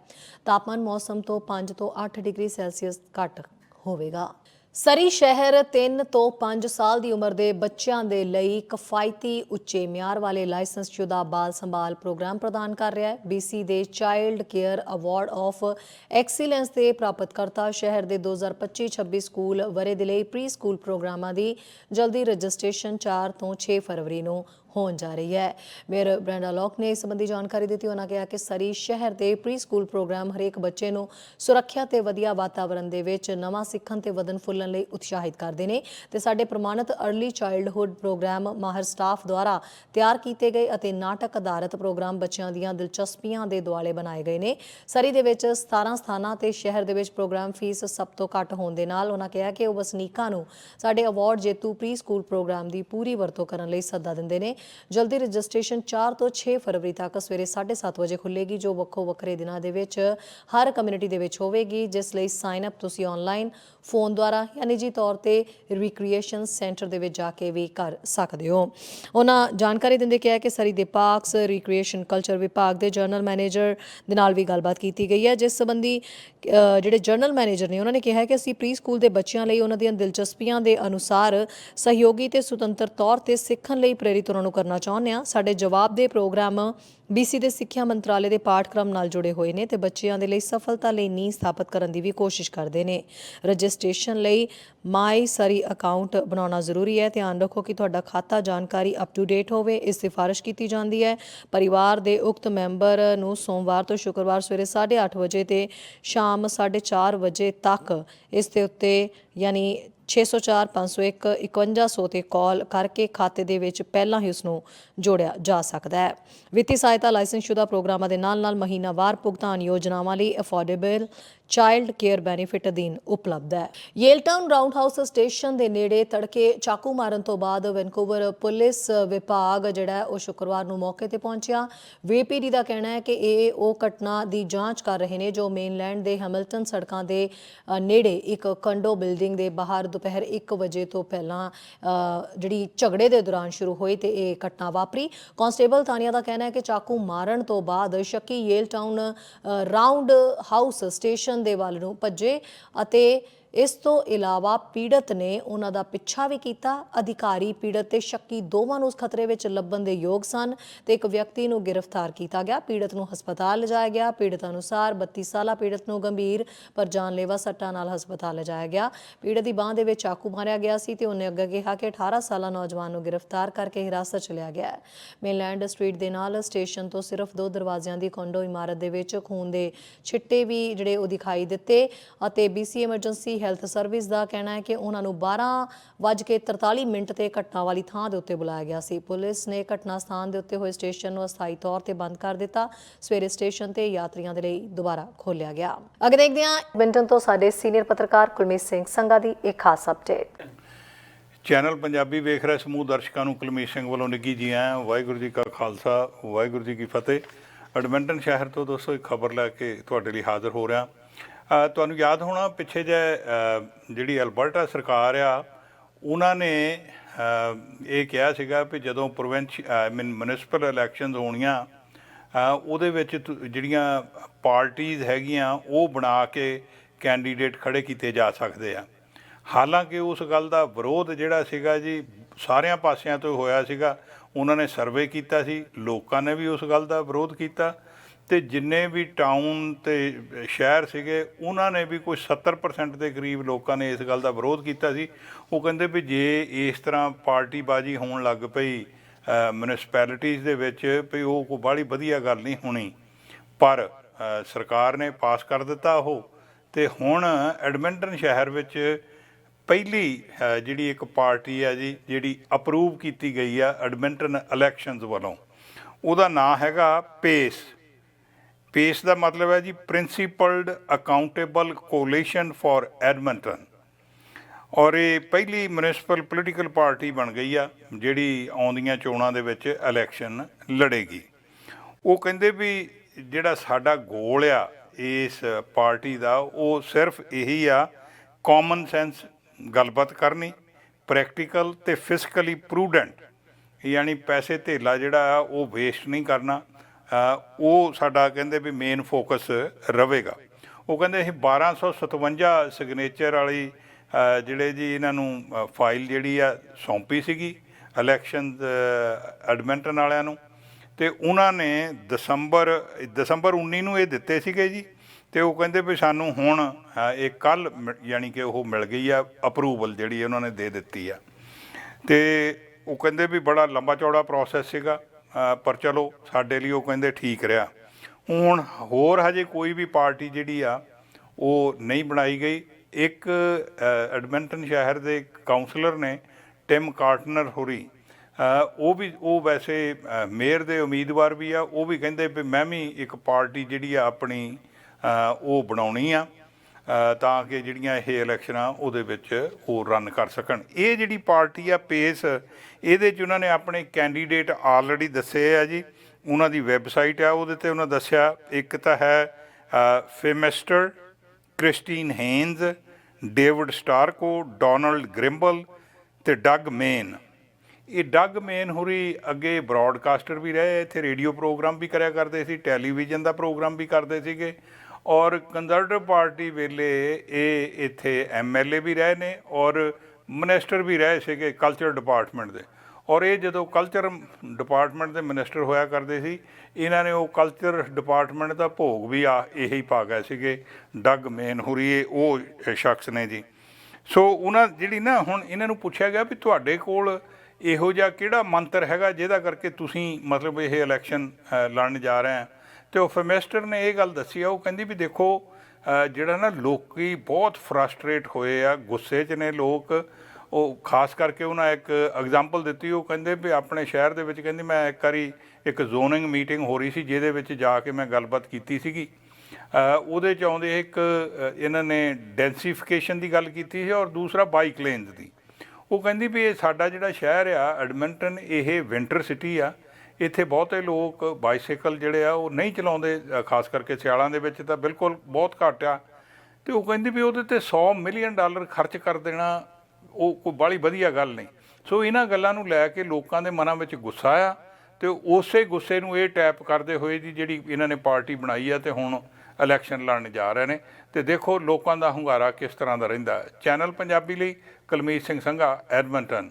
ਤਾਪਮਾਨ ਮੌਸਮ ਤੋਂ 5 ਤੋਂ 8 ਡਿਗਰੀ ਸੈਲਸੀਅਸ ਘੱਟ ਹੋਵੇਗਾ। ਸਰੀ ਸ਼ਹਿਰ 3 ਤੋਂ 5 ਸਾਲ ਦੀ ਉਮਰ ਦੇ ਬੱਚਿਆਂ ਦੇ ਲਈ ਕਿਫਾਇਤੀ ਉੱਚੇ ਮਿਆਰ ਵਾਲੇ ਲਾਇਸੈਂਸਸ਼ੁਦਾ ਬਾਲ ਸੰਭਾਲ ਪ੍ਰੋਗਰਾਮ ਪ੍ਰਦਾਨ ਕਰ ਰਿਹਾ ਹੈ। BC ਦੇ child care award of excellence ਦੇ ਪ੍ਰਾਪਤਕਰਤਾ ਸ਼ਹਿਰ ਦੇ 2025-26 ਸਕੂਲ ਵਰੇ ਦੇ ਲਈ ਪ੍ਰੀ ਸਕੂਲ ਪ੍ਰੋਗਰਾਮਾਂ ਦੀ ਜਲਦੀ ਰਜਿਸਟ੍ਰੇਸ਼ਨ 4 ਤੋਂ 6 ਫਰਵਰੀ ਨੂੰ ਹੋਣ ਜਾ ਰਹੀ ਹੈ। ਮੇਅਰ ਬ੍ਰੈਂਡਾ ਲੌਕ ਨੇ ਇਸ ਸੰਬੰਧੀ ਜਾਣਕਾਰੀ ਦਿੱਤੀ। ਉਹਨਾਂ ਕਿਹਾ ਕਿ ਸਰੀ ਸ਼ਹਿਰ ਦੇ ਪ੍ਰੀ ਸਕੂਲ ਪ੍ਰੋਗਰਾਮ ਹਰੇਕ ਬੱਚੇ ਨੂੰ ਸੁਰੱਖਿਆ ਤੇ ਵਧੀਆ ਵਾਤਾਵਰਣ ਦੇ ਵਿੱਚ ਨਵਾਂ ਸਿੱਖਣ ਤੇ ਵਧਨ ਫੁੱਲਣ ਲਈ ਉਤਸ਼ਾਹਿਤ ਕਰਦੇ ਨੇ ਤੇ ਸਾਡੇ ਪ੍ਰਮਾਣਿਤ ਅਰਲੀ ਚਾਈਲਡਹੁੱਡ ਪ੍ਰੋਗਰਾਮ ਮਾਹਰ ਸਟਾਫ ਦੁਆਰਾ ਤਿਆਰ ਕੀਤੇ ਗਏ ਅਤੇ ਨਾਟਕ ਆਧਾਰਿਤ ਪ੍ਰੋਗਰਾਮ ਬੱਚਿਆਂ ਦੀਆਂ ਦਿਲਚਸਪੀਆਂ ਦੇ ਦੁਆਲੇ ਬਣਾਏ ਗਏ ਨੇ। ਸਰੀ ਦੇ ਵਿੱਚ 17 ਸਥਾਨਾਂ ਤੇ ਸ਼ਹਿਰ ਦੇ ਵਿੱਚ ਪ੍ਰੋਗਰਾਮ ਫੀਸ ਸਭ ਤੋਂ ਘੱਟ ਹੋਣ ਦੇ ਨਾਲ ਉਹਨਾਂ ਕਿਹਾ ਕਿ ਉਹ ਵਸਨੀਕਾਂ ਨੂੰ ਸਾਡੇ ਅਵਾਰਡ ਜੇਤੂ ਪ੍ਰੀ ਸਕੂਲ ਪ੍ਰੋਗਰਾਮ ਦੀ ਪੂਰੀ ਵਰਤੋਂ ਕਰਨ ਲਈ ਸੱਦਾ ਦਿੰਦੇ ਨੇ। ਜਲਦੀ ਰਜਿਸਟ੍ਰੇਸ਼ਨ 4 ਤੋਂ 6 ਫਰਵਰੀ ਤੱਕ ਸਵੇਰੇ 7:30 ਵਜੇ ਖੁੱਲੇਗੀ ਜੋ ਵੱਖੋ ਵੱਖਰੇ ਦਿਨਾਂ ਦੇ ਵਿੱਚ ਹਰ ਕਮਿਊਨਿਟੀ ਦੇ ਵਿੱਚ ਹੋਵੇਗੀ, ਜਿਸ ਲਈ ਸਾਈਨ ਅਪ ਤੁਸੀਂ ਆਨਲਾਈਨ ਫੋਨ ਦੁਆਰਾ ਜਾਂ ਨਿੱਜੀ ਤੌਰ ਤੇ ਰੀਕ੍ਰੀਏਸ਼ਨ ਸੈਂਟਰ ਦੇ ਵਿੱਚ ਜਾ ਕੇ ਵੀ ਕਰ ਸਕਦੇ ਹੋ। ਉਹਨਾਂ ਜਾਣਕਾਰੀ ਦਿੰਦੇ ਕਿਹਾ ਕਿ ਸਰੀ ਦੇ ਪਾਰਕਸ ਰੀਕ੍ਰੀਏਸ਼ਨ ਕਲਚਰ ਵਿਭਾਗ ਦੇ ਜਨਰਲ ਮੈਨੇਜਰ ਦੇ ਨਾਲ ਵੀ ਗੱਲਬਾਤ ਕੀਤੀ ਗਈ ਹੈ। ਜਿਸ ਸੰਬੰਧੀ ਜਿਹੜੇ ਜਨਰਲ ਮੈਨੇਜਰ ਨੇ, ਉਹਨਾਂ ਨੇ ਕਿਹਾ ਕਿ ਅਸੀਂ ਪ੍ਰੀ ਸਕੂਲ ਦੇ ਬੱਚਿਆਂ ਲਈ ਉਹਨਾਂ ਦੀਆਂ ਦਿਲਚਸਪੀਆਂ ਦੇ ਅਨੁਸਾਰ ਸਹਿਯੋਗੀ ਤੇ ਸੁਤੰਤਰ ਤੌਰ ਤੇ ਸਿੱਖਣ ਲਈ ਪ੍ਰੇਰਿਤ ਉਹਨਾਂ ਨੂੰ ਕਰਨਾ ਚਾਹੁੰਦੇ ਹਾਂ। ਸਾਡੇ ਜਵਾਬ ਦੇ ਪ੍ਰੋਗਰਾਮ BC ਦੇ ਸਿੱਖਿਆ ਮੰਤਰਾਲੇ ਦੇ ਪਾਠਕ੍ਰਮ ਨਾਲ ਜੁੜੇ ਹੋਏ ਨੇ ਤੇ ਬੱਚਿਆਂ ਦੇ ਲਈ ਸਫਲਤਾ ਲਈ ਨੀਂਹ ਸਥਾਪਿਤ ਕਰਨ ਦੀ ਵੀ ਕੋਸ਼ਿਸ਼ ਕਰਦੇ ਨੇ। ਰਜਿਸਟ੍ਰੇਸ਼ਨ ਲਈ ਮਾਈ ਸਰੀ ਅਕਾਊਂਟ ਬਣਾਉਣਾ ਜ਼ਰੂਰੀ ਹੈ। ਧਿਆਨ ਰੱਖੋ ਕਿ ਤੁਹਾਡਾ ਖਾਤਾ ਜਾਣਕਾਰੀ ਅਪ ਟੂ ਡੇਟ ਹੋਵੇ, ਇਸ ਸਿਫਾਰਿਸ਼ ਕੀਤੀ ਜਾਂਦੀ ਹੈ। ਪਰਿਵਾਰ ਦੇ ਉਕਤ ਮੈਂਬਰ ਨੂੰ ਸੋਮਵਾਰ ਤੋਂ ਸ਼ੁੱਕਰਵਾਰ ਸਵੇਰੇ 8:30 ਵਜੇ ਤੇ ਸ਼ਾਮ 4:30 ਵਜੇ ਤੱਕ ਇਸ ਦੇ ਉੱਤੇ ਯਾਨੀ 604 501 5100 ਤੇ ਕਾਲ ਕਰਕੇ ਖਾਤੇ ਦੇ ਵਿੱਚ ਪਹਿਲਾਂ ਹੀ ਉਸ ਨੂੰ ਜੋੜਿਆ ਜਾ ਸਕਦਾ ਹੈ। ਵਿੱਤੀ ਸਹਾਇਤਾ ਲਾਇਸੈਂਸਸ਼ੁਦਾ ਪ੍ਰੋਗਰਾਮਾਂ ਦੇ ਨਾਲ-ਨਾਲ ਮਹੀਨਾਵਾਰ ਭੁਗਤਾਨ ਯੋਜਨਾਵਾਂ ਲਈ ਅਫੋਰਡੇਬਲ ਚਾਈਲਡ ਕੇਅਰ ਬੈਨੀਫਿਟ ਅਧੀਨ ਉਪਲਬਧ ਹੈ। ਯੇਲਟਾਊਨ ਰਾਉਂਡ ਹਾਊਸ ਸਟੇਸ਼ਨ ਦੇ ਨੇੜੇ ਤੜਕੇ ਚਾਕੂ ਮਾਰਨ ਤੋਂ ਬਾਅਦ ਵੈਨਕੂਵਰ ਪੁਲਿਸ ਵਿਭਾਗ ਜਿਹੜਾ ਉਹ ਸ਼ੁੱਕਰਵਾਰ ਨੂੰ ਮੌਕੇ ਤੇ ਪਹੁੰਚਿਆ। ਵੀਪੀਡੀ ਦਾ ਕਹਿਣਾ ਹੈ ਕਿ ਇਹ ਉਹ ਘਟਨਾ ਦੀ ਜਾਂਚ ਕਰ ਰਹੇ ਨੇ ਜੋ ਮੇਨਲੈਂਡ ਦੇ ਹੈਮਿਲਟਨ ਸੜਕਾਂ ਦੇ ਨੇੜੇ ਇੱਕ ਕੰਡੋ ਬਿਲਡਿੰਗ ਦੇ ਬਾਹਰ ਦੁਪਹਿਰ 1 ਵਜੇ ਤੋਂ ਪਹਿਲਾਂ ਜਿਹੜੀ ਝਗੜੇ ਦੇ ਦੌਰਾਨ ਸ਼ੁਰੂ ਹੋਈ ਤੇ ਇਹ ਘਟਨਾ ਵਾਪਰੀ। ਕਾਂਸਟੇਬਲ ਥਾਣਿਆਂ ਦਾ ਕਹਿਣਾ ਹੈ ਕਿ ਚਾਕੂ ਮਾਰਨ ਤੋਂ ਬਾਅਦ ਸ਼ੱਕੀ ਯੇਲਟਾਊਨ ਰਾਉਂਡ ਹਾਊਸ ਸਟੇਸ਼ਨ ਦੇ ਵੱਲ ਨੂੰ ਭੱਜੇ ਅਤੇ ਇਸ ਤੋਂ ਇਲਾਵਾ ਪੀੜਤ ਨੇ ਉਹਨਾਂ ਦਾ ਪਿੱਛਾ ਵੀ ਕੀਤਾ। ਅਧਿਕਾਰੀ ਪੀੜਤ ਤੇ ਸ਼ੱਕੀ ਦੋਵਾਂ ਨੂੰ ਉਸ ਖਤਰੇ ਵਿੱਚ ਲੱਭਣ ਦੇ ਯੋਗ ਸਨ ਤੇ ਇੱਕ ਵਿਅਕਤੀ ਨੂੰ ਗ੍ਰਿਫਤਾਰ ਕੀਤਾ ਗਿਆ। ਪੀੜਤ ਨੂੰ ਹਸਪਤਾਲ ਲਿਜਾਇਆ ਗਿਆ। ਪੀੜਤ ਅਨੁਸਾਰ 32 ਸਾਲਾ ਪੀੜਤ ਨੂੰ ਗੰਭੀਰ ਪਰ ਜਾਨਲੇਵਾ ਸੱਟਾਂ ਨਾਲ ਹਸਪਤਾਲ ਲਿਜਾਇਆ ਗਿਆ। ਪੀੜਤ ਦੀ ਬਾਹ ਦੇ ਵਿੱਚ ਚਾਕੂ ਮਾਰਿਆ ਗਿਆ ਸੀ ਤੇ ਉਹਨੇ ਅੱਗੇ ਕਿਹਾ ਕਿ 18 ਸਾਲਾ ਨੌਜਵਾਨ ਨੂੰ ਗ੍ਰਿਫਤਾਰ ਕਰਕੇ ਹਿਰਾਸਤ 'ਚ ਲਿਆ ਗਿਆ ਹੈ। ਮੇਨਲੈਂਡ ਸਟਰੀਟ ਦੇ ਨਾਲ ਸਟੇਸ਼ਨ ਤੋਂ ਸਿਰਫ ਦੋ ਦਰਵਾਜ਼ਿਆਂ ਦੀ ਕੋਂਡੋ ਇਮਾਰਤ ਦੇ ਵਿੱਚ ਖੂਨ ਦੇ ਛਿੱਟੇ ਵੀ ਜਿਹੜੇ ਉਹ ਦਿਖਾਈ ਦਿੱਤੇ ਅਤੇ BC ਐਮਰਜੈਂਸੀ ਹੈਲਥ ਸਰਵਿਸ ਦਾ ਕਹਿਣਾ ਹੈ ਕਿ ਉਹਨਾਂ ਨੂੰ 12:43 ਮਿੰਟ ਤੇ ਘਟਨਾ ਵਾਲੀ ਥਾਂ ਦੇ ਉੱਤੇ ਬੁਲਾਇਆ ਗਿਆ ਸੀ। ਪੁਲਿਸ ਨੇ ਘਟਨਾ ਸਥਾਨ ਦੇ ਉੱਤੇ ਹੋਏ ਸਟੇਸ਼ਨ ਨੂੰ ਅਸਥਾਈ ਤੌਰ ਤੇ ਬੰਦ ਕਰ ਦਿੱਤਾ। ਸਵੇਰੇ ਸਟੇਸ਼ਨ ਤੇ ਯਾਤਰੀਆਂ ਦੇ ਲਈ ਦੁਬਾਰਾ ਖੋਲ੍ਹਿਆ ਗਿਆ। ਅੱਗੇ ਦੇਖਦੇ ਹਾਂ ਬਿੰਟਨ ਤੋਂ ਸਾਡੇ ਸੀਨੀਅਰ ਪੱਤਰਕਾਰ ਕੁਲਮੀਤ ਸਿੰਘ ਸੰਘਾ ਦੀ ਇੱਕ ਖਾਸ ਅਪਡੇਟ ਚੈਨਲ ਪੰਜਾਬੀ ਵੇਖ ਰਹੇ ਸਮੂਹ ਦਰਸ਼ਕਾਂ ਨੂੰ ਕੁਲਮੀਤ ਸਿੰਘ ਵੱਲੋਂ ਨਿੱਘੀ ਜੀ ਆਇਆਂ ਵਾਹਿਗੁਰੂ ਜੀ ਕਾ ਖਾਲਸਾ, ਵਾਹਿਗੁਰੂ ਜੀ ਕੀ ਫਤਿਹ। ਐਡਮਿੰਟਨ ਸ਼ਹਿਰ ਤੋਂ ਦੋਸਤੋ, ਇੱਕ ਖਬਰ ਲੈ ਕੇ ਤੁਹਾਡੇ ਲਈ ਹਾਜ਼ਰ ਹੋ ਰਿਹਾ। ਤੁਹਾਨੂੰ ਯਾਦ ਹੋਣਾ, ਪਿੱਛੇ ਜੇ ਜਿਹੜੀ ਅਲਬਰਟਾ ਸਰਕਾਰ ਆ, ਉਹਨਾਂ ਨੇ ਇਹ ਕਿਹਾ ਸੀਗਾ ਵੀ ਜਦੋਂ ਪ੍ਰੋਵਿੰਸ ਮੀਨ ਮਿਊਨਿਸਪਲ ਇਲੈਕਸ਼ਨਸ ਹੋਣੀਆਂ ਉਹਦੇ ਵਿੱਚ ਤੁ- ਜਿਹੜੀਆਂ ਪਾਰਟੀਆਂ ਹੈਗੀਆਂ, ਉਹ ਬਣਾ ਕੇ ਕੈਂਡੀਡੇਟ ਖੜੇ ਕੀਤੇ ਜਾ ਸਕਦੇ ਆ। ਹਾਲਾਂਕਿ ਉਸ ਗੱਲ ਦਾ ਵਿਰੋਧ ਜਿਹੜਾ ਸੀਗਾ ਜੀ, ਸਾਰਿਆਂ ਪਾਸਿਆਂ ਤੋਂ ਹੋਇਆ ਸੀਗਾ। ਉਹਨਾਂ ਨੇ ਸਰਵੇ ਕੀਤਾ ਸੀ, ਲੋਕਾਂ ਨੇ ਵੀ ਉਸ ਗੱਲ ਦਾ ਵਿਰੋਧ ਕੀਤਾ। ਤੇ ਜਿੰਨੇ ਵੀ ਟਾਊਨ ਤੇ ਸ਼ਹਿਰ ਸੀਗੇ, ਉਹਨਾਂ ਨੇ ਵੀ ਕੋਈ 70% ਦੇ ਕਰੀਬ ਲੋਕਾਂ ਨੇ ਇਸ ਗੱਲ ਦਾ ਵਿਰੋਧ ਕੀਤਾ ਸੀ। ਉਹ ਕਹਿੰਦੇ ਵੀ ਜੇ ਇਸ ਤਰ੍ਹਾਂ ਪਾਰਟੀਬਾਜ਼ੀ ਹੋਣ ਲੱਗ ਪਈ ਮਿਊਨਿਸਪੈਲਿਟੀਜ਼ ਦੇ ਵਿੱਚ ਵੀ ਉਹ ਕੋਈ ਬਾਹਲੀ ਵਧੀਆ ਗੱਲ ਨਹੀਂ ਹੋਣੀ। ਪਰ ਸਰਕਾਰ ਨੇ ਪਾਸ ਕਰ ਦਿੱਤਾ ਉਹ। ਤੇ ਹੁਣ ਐਡਮਿੰਟਨ ਸ਼ਹਿਰ ਵਿੱਚ ਪਹਿਲੀ ਜਿਹੜੀ ਇੱਕ ਪਾਰਟੀ ਹੈ ਜੀ, ਜਿਹੜੀ ਅਪਰੂਵ ਕੀਤੀ ਗਈ ਆ ਐਡਮਿੰਟਨ ਇਲੈਕਸ਼ਨਸ ਵੱਲੋਂ। ਉਹਦਾ ਨਾਂ ਹੈਗਾ ਪੇਸ ਪੇਸ ਦਾ ਮਤਲਬ ਹੈ ਜੀ principled accountable coalition for Edmonton ਔਰ ਇਹ ਪਹਿਲੀ ਮਿਊਨਿਸਪਲ ਪੋਲੀਟੀਕਲ ਪਾਰਟੀ ਬਣ ਗਈ ਆ, ਜਿਹੜੀ ਆਉਂਦੀਆਂ ਚੋਣਾਂ ਦੇ ਵਿੱਚ ਇਲੈਕਸ਼ਨ ਲੜੇਗੀ। ਉਹ ਕਹਿੰਦੇ ਵੀ ਜਿਹੜਾ ਸਾਡਾ ਗੋਲ ਆ ਇਸ ਪਾਰਟੀ ਦਾ, ਉਹ ਸਿਰਫ ਇਹੀ ਆ ਕਾਮਨ ਸੈਂਸ ਗੱਲਬਾਤ ਕਰਨੀ ਪ੍ਰੈਕਟੀਕਲ ਤੇ ਫਿਜ਼ੀਕਲੀ ਪ੍ਰੂਡੈਂਟ ਯਾਨੀ ਪੈਸੇ ਧੇਲਾ ਜਿਹੜਾ ਆ, ਉਹ ਵੇਸਟ ਨਹੀਂ ਕਰਨਾ। ਉਹ ਸਾਡਾ ਕਹਿੰਦੇ ਵੀ ਮੇਨ ਫੋਕਸ ਰਹੇਗਾ। ਉਹ ਕਹਿੰਦੇ ਅਸੀਂ 1257 ਸਿਗਨੇਚਰ ਵਾਲੀ ਜਿਹੜੇ ਜੀ ਇਹਨਾਂ ਨੂੰ ਫਾਈਲ ਜਿਹੜੀ ਆ ਸੌਂਪੀ ਸੀਗੀ ਇਲੈਕਸ਼ਨ ਐਡਮਿੰਟਨ ਵਾਲਿਆਂ ਨੂੰ। ਤੇ ਉਹਨਾਂ ਨੇ ਦਸੰਬਰ ਦਸੰਬਰ 19 ਨੂੰ ਇਹ ਦਿੱਤੇ ਸੀਗੇ ਜੀ। ਤੇ ਉਹ ਕਹਿੰਦੇ ਵੀ ਸਾਨੂੰ ਹੁਣ ਅ, ਇਹ ਕੱਲ ਯਾਨੀ ਕਿ ਉਹ ਮਿਲ ਗਈ ਆ ਅਪਰੂਵਲ ਜਿਹੜੀ ਉਹਨਾਂ ਨੇ ਦੇ ਦਿੱਤੀ ਆ। ਤੇ ਉਹ ਕਹਿੰਦੇ ਵੀ ਬੜਾ ਲੰਬਾ ਚੌੜਾ ਪ੍ਰੋਸੈਸ ਸੀਗਾ। ਪਰ ਚਲੋ ਸਾਡੇ ਲਈ ਉਹ ਕਹਿੰਦੇ ਠੀਕ ਰਿਹਾ। ਹੁਣ ਹੋਰ ਹਜੇ ਕੋਈ ਵੀ ਪਾਰਟੀ ਜਿਹੜੀ ਆ, ਉਹ ਨਹੀਂ ਬਣਾਈ ਗਈ। ਇੱਕ ਐਡਮਿੰਟਨ ਸ਼ਹਿਰ ਦੇ ਕਾਉਂਸਲਰ ਨੇ, ਟਿਮ ਕਾਰਟਨਰ ਹੋਰੀ। ਉਹ ਵੀ, ਉਹ ਵੈਸੇ ਮੇਅਰ ਦੇ ਉਮੀਦਵਾਰ ਵੀ ਆ। ਉਹ ਵੀ ਕਹਿੰਦੇ ਵੀ ਮੈਂ ਵੀ ਇੱਕ ਪਾਰਟੀ ਜਿਹੜੀ ਆ ਆਪਣੀ ਉਹ ਬਣਾਉਣੀ ਆ। ਤਾਂ ਕਿ ਜਿਹੜੀਆਂ ਇਹ ਇਲੈਕਸ਼ਨਾਂ ਉਹਦੇ ਵਿੱਚ ਉਹ ਰਨ ਕਰ ਸਕਣ। ਇਹ ਜਿਹੜੀ ਪਾਰਟੀ ਆ ਪੇਸ ਇਹਦੇ 'ਚ ਉਹਨਾਂ ਨੇ ਆਪਣੇ ਕੈਂਡੀਡੇਟ ਆਲਰੇਡੀ ਦੱਸੇ ਆ ਜੀ। ਉਹਨਾਂ ਦੀ ਵੈਬਸਾਈਟ ਆ, ਉਹਦੇ ਤੇ ਉਹਨਾਂ ਦੱਸਿਆ, ਇੱਕ ਤਾਂ ਹੈ ਫੇਮੈਸਟਰ Christine Haines David Starko Donald Grimble ਤੇ ਡੱਗ ਮੇਨ ਇਹ ਡੱਗ ਮੇਨ ਹੁਰੀ ਅੱਗੇ ਬ੍ਰਾਡਕਾਸਟਰ ਵੀ ਰਹੇ, ਇੱਥੇ ਰੇਡੀਓ ਪ੍ਰੋਗਰਾਮ ਵੀ ਕਰਿਆ ਕਰਦੇ ਸੀ ਟੈਲੀਵਿਜ਼ਨ ਦਾ ਪ੍ਰੋਗਰਾਮ ਵੀ ਕਰਦੇ ਸੀਗੇ। ਔਰ ਕੰਜ਼ਰਵੇਟਿਵ ਪਾਰਟੀ ਵੇਲੇ ਇਹ ਇੱਥੇ ਐਮਐਲਏ ਵੀ ਰਹੇ ਨੇ ਔਰ ਮਿਨਿਸਟਰ ਵੀ ਰਹੇ ਸੀਗੇ ਕਲਚਰ ਡਿਪਾਰਟਮੈਂਟ ਦੇ। ਔਰ ਇਹ ਜਦੋਂ ਕਲਚਰ ਡਿਪਾਰਟਮੈਂਟ ਦੇ ਮਿਨਿਸਟਰ ਹੋਇਆ ਕਰਦੇ ਸੀ, ਇਹਨਾਂ ਨੇ ਉਹ ਕਲਚਰ ਡਿਪਾਰਟਮੈਂਟ ਦਾ ਭੋਗ ਵੀ ਆ, ਇਹੀ ਪਾ ਗਏ ਸੀਗੇ। ਡੱਗ ਮੇਨ ਹੋਰੀ ਇਹ ਉਹ ਸ਼ਖਸ ਨੇ ਜੀ। ਸੋ ਉਹਨਾਂ ਜਿਹੜੀ ਨਾ ਹੁਣ ਇਹਨਾਂ ਨੂੰ ਪੁੱਛਿਆ ਗਿਆ ਵੀ ਤੁਹਾਡੇ ਕੋਲ ਇਹੋ ਜਿਹਾ ਕਿਹੜਾ ਮੰਤਰ ਹੈਗਾ, ਜਿਹਦਾ ਕਰਕੇ ਤੁਸੀਂ ਮਤਲਬ ਇਹ ਇਲੈਕਸ਼ਨ ਲੜਨ ਜਾ ਰਹੇ ਆ? ਤੇ ਉਹ ਫੈਮਿਸਟਰ ਨੇ ਇਹ ਗੱਲ ਦੱਸੀ ਆ, ਉਹ ਕਹਿੰਦੀ ਵੀ ਦੇਖੋ ਜਿਹੜਾ ਨਾ ਲੋਕੀ ਬਹੁਤ ਫਰਸਟ੍ਰੇਟ ਹੋਏ ਆ, ਗੁੱਸੇ 'ਚ ਨੇ ਲੋਕ। ਉਹ ਖਾਸ ਕਰਕੇ ਉਹਨਾਂ ਇੱਕ ਐਗਜ਼ਾਮਪਲ ਦਿੱਤੀ, ਉਹ ਕਹਿੰਦੇ ਵੀ ਆਪਣੇ ਸ਼ਹਿਰ ਦੇ ਵਿੱਚ ਕਹਿੰਦੀ ਮੈਂ ਇੱਕ ਵਾਰੀ ਇੱਕ ਜ਼ੋਨਿੰਗ ਮੀਟਿੰਗ ਹੋ ਰਹੀ ਸੀ, ਜਿਹਦੇ ਵਿੱਚ ਜਾ ਕੇ ਮੈਂ ਗੱਲਬਾਤ ਕੀਤੀ ਸੀਗੀ। ਉਹਦੇ ਚ ਆਉਂਦੇ ਇੱਕ ਇਹਨਾਂ ਨੇ ਡੈਂਸੀਫਿਕੇਸ਼ਨ ਦੀ ਗੱਲ ਕੀਤੀ ਸੀ ਔਰ ਦੂਸਰਾ ਬਾਈਕ ਲੇਨਸ ਦੀ। ਉਹ ਕਹਿੰਦੀ ਵੀ ਇਹ ਸਾਡਾ ਜਿਹੜਾ ਸ਼ਹਿਰ ਆ, ਐਡਮਿੰਟਨ, ਇਹ ਵਿੰਟਰ ਸਿਟੀ ਆ ਇੱਥੇ ਬਹੁਤੇ ਲੋਕ ਬਾਈਸਾਈਕਲ ਜਿਹੜੇ ਆ, ਉਹ ਨਹੀਂ ਚਲਾਉਂਦੇ ਖਾਸ ਕਰਕੇ ਸਿਆਲਾਂ ਦੇ ਵਿੱਚ ਤਾਂ ਬਿਲਕੁਲ ਬਹੁਤ ਘੱਟ ਆ। ਤੇ ਉਹ ਕਹਿੰਦੀ ਵੀ ਉਹਦੇ ਤੇ 100 ਮਿਲੀਅਨ ਡਾਲਰ ਖਰਚ ਕਰ ਦੇਣਾ, ਉਹ ਕੋਈ ਬਾਲੀ ਵਧੀਆ ਗੱਲ ਨਹੀਂ। ਸੋ ਇਹਨਾਂ ਗੱਲਾਂ ਨੂੰ ਲੈ ਕੇ ਲੋਕਾਂ ਦੇ ਮਨਾਂ ਵਿੱਚ ਗੁੱਸਾ ਆ ਤੇ ਉਸੇ ਗੁੱਸੇ ਨੂੰ ਇਹ ਟੈਪ ਕਰਦੇ ਹੋਏ ਜੀ ਜਿਹੜੀ ਇਹਨਾਂ ਨੇ ਪਾਰਟੀ ਬਣਾਈ ਆ ਤੇ ਹੁਣ ਇਲੈਕਸ਼ਨ ਲੜਨ ਜਾ ਰਹੇ ਨੇ। ਤੇ ਦੇਖੋ ਲੋਕਾਂ ਦਾ ਹੁੰਗਾਰਾ ਕਿਸ ਤਰ੍ਹਾਂ ਦਾ ਰਹਿੰਦਾ। ਚੈਨਲ ਪੰਜਾਬੀ ਲਈ ਕੁਲਮੀਤ ਸਿੰਘ ਸੰਘਾ, ਐਡਮੰਟਨ।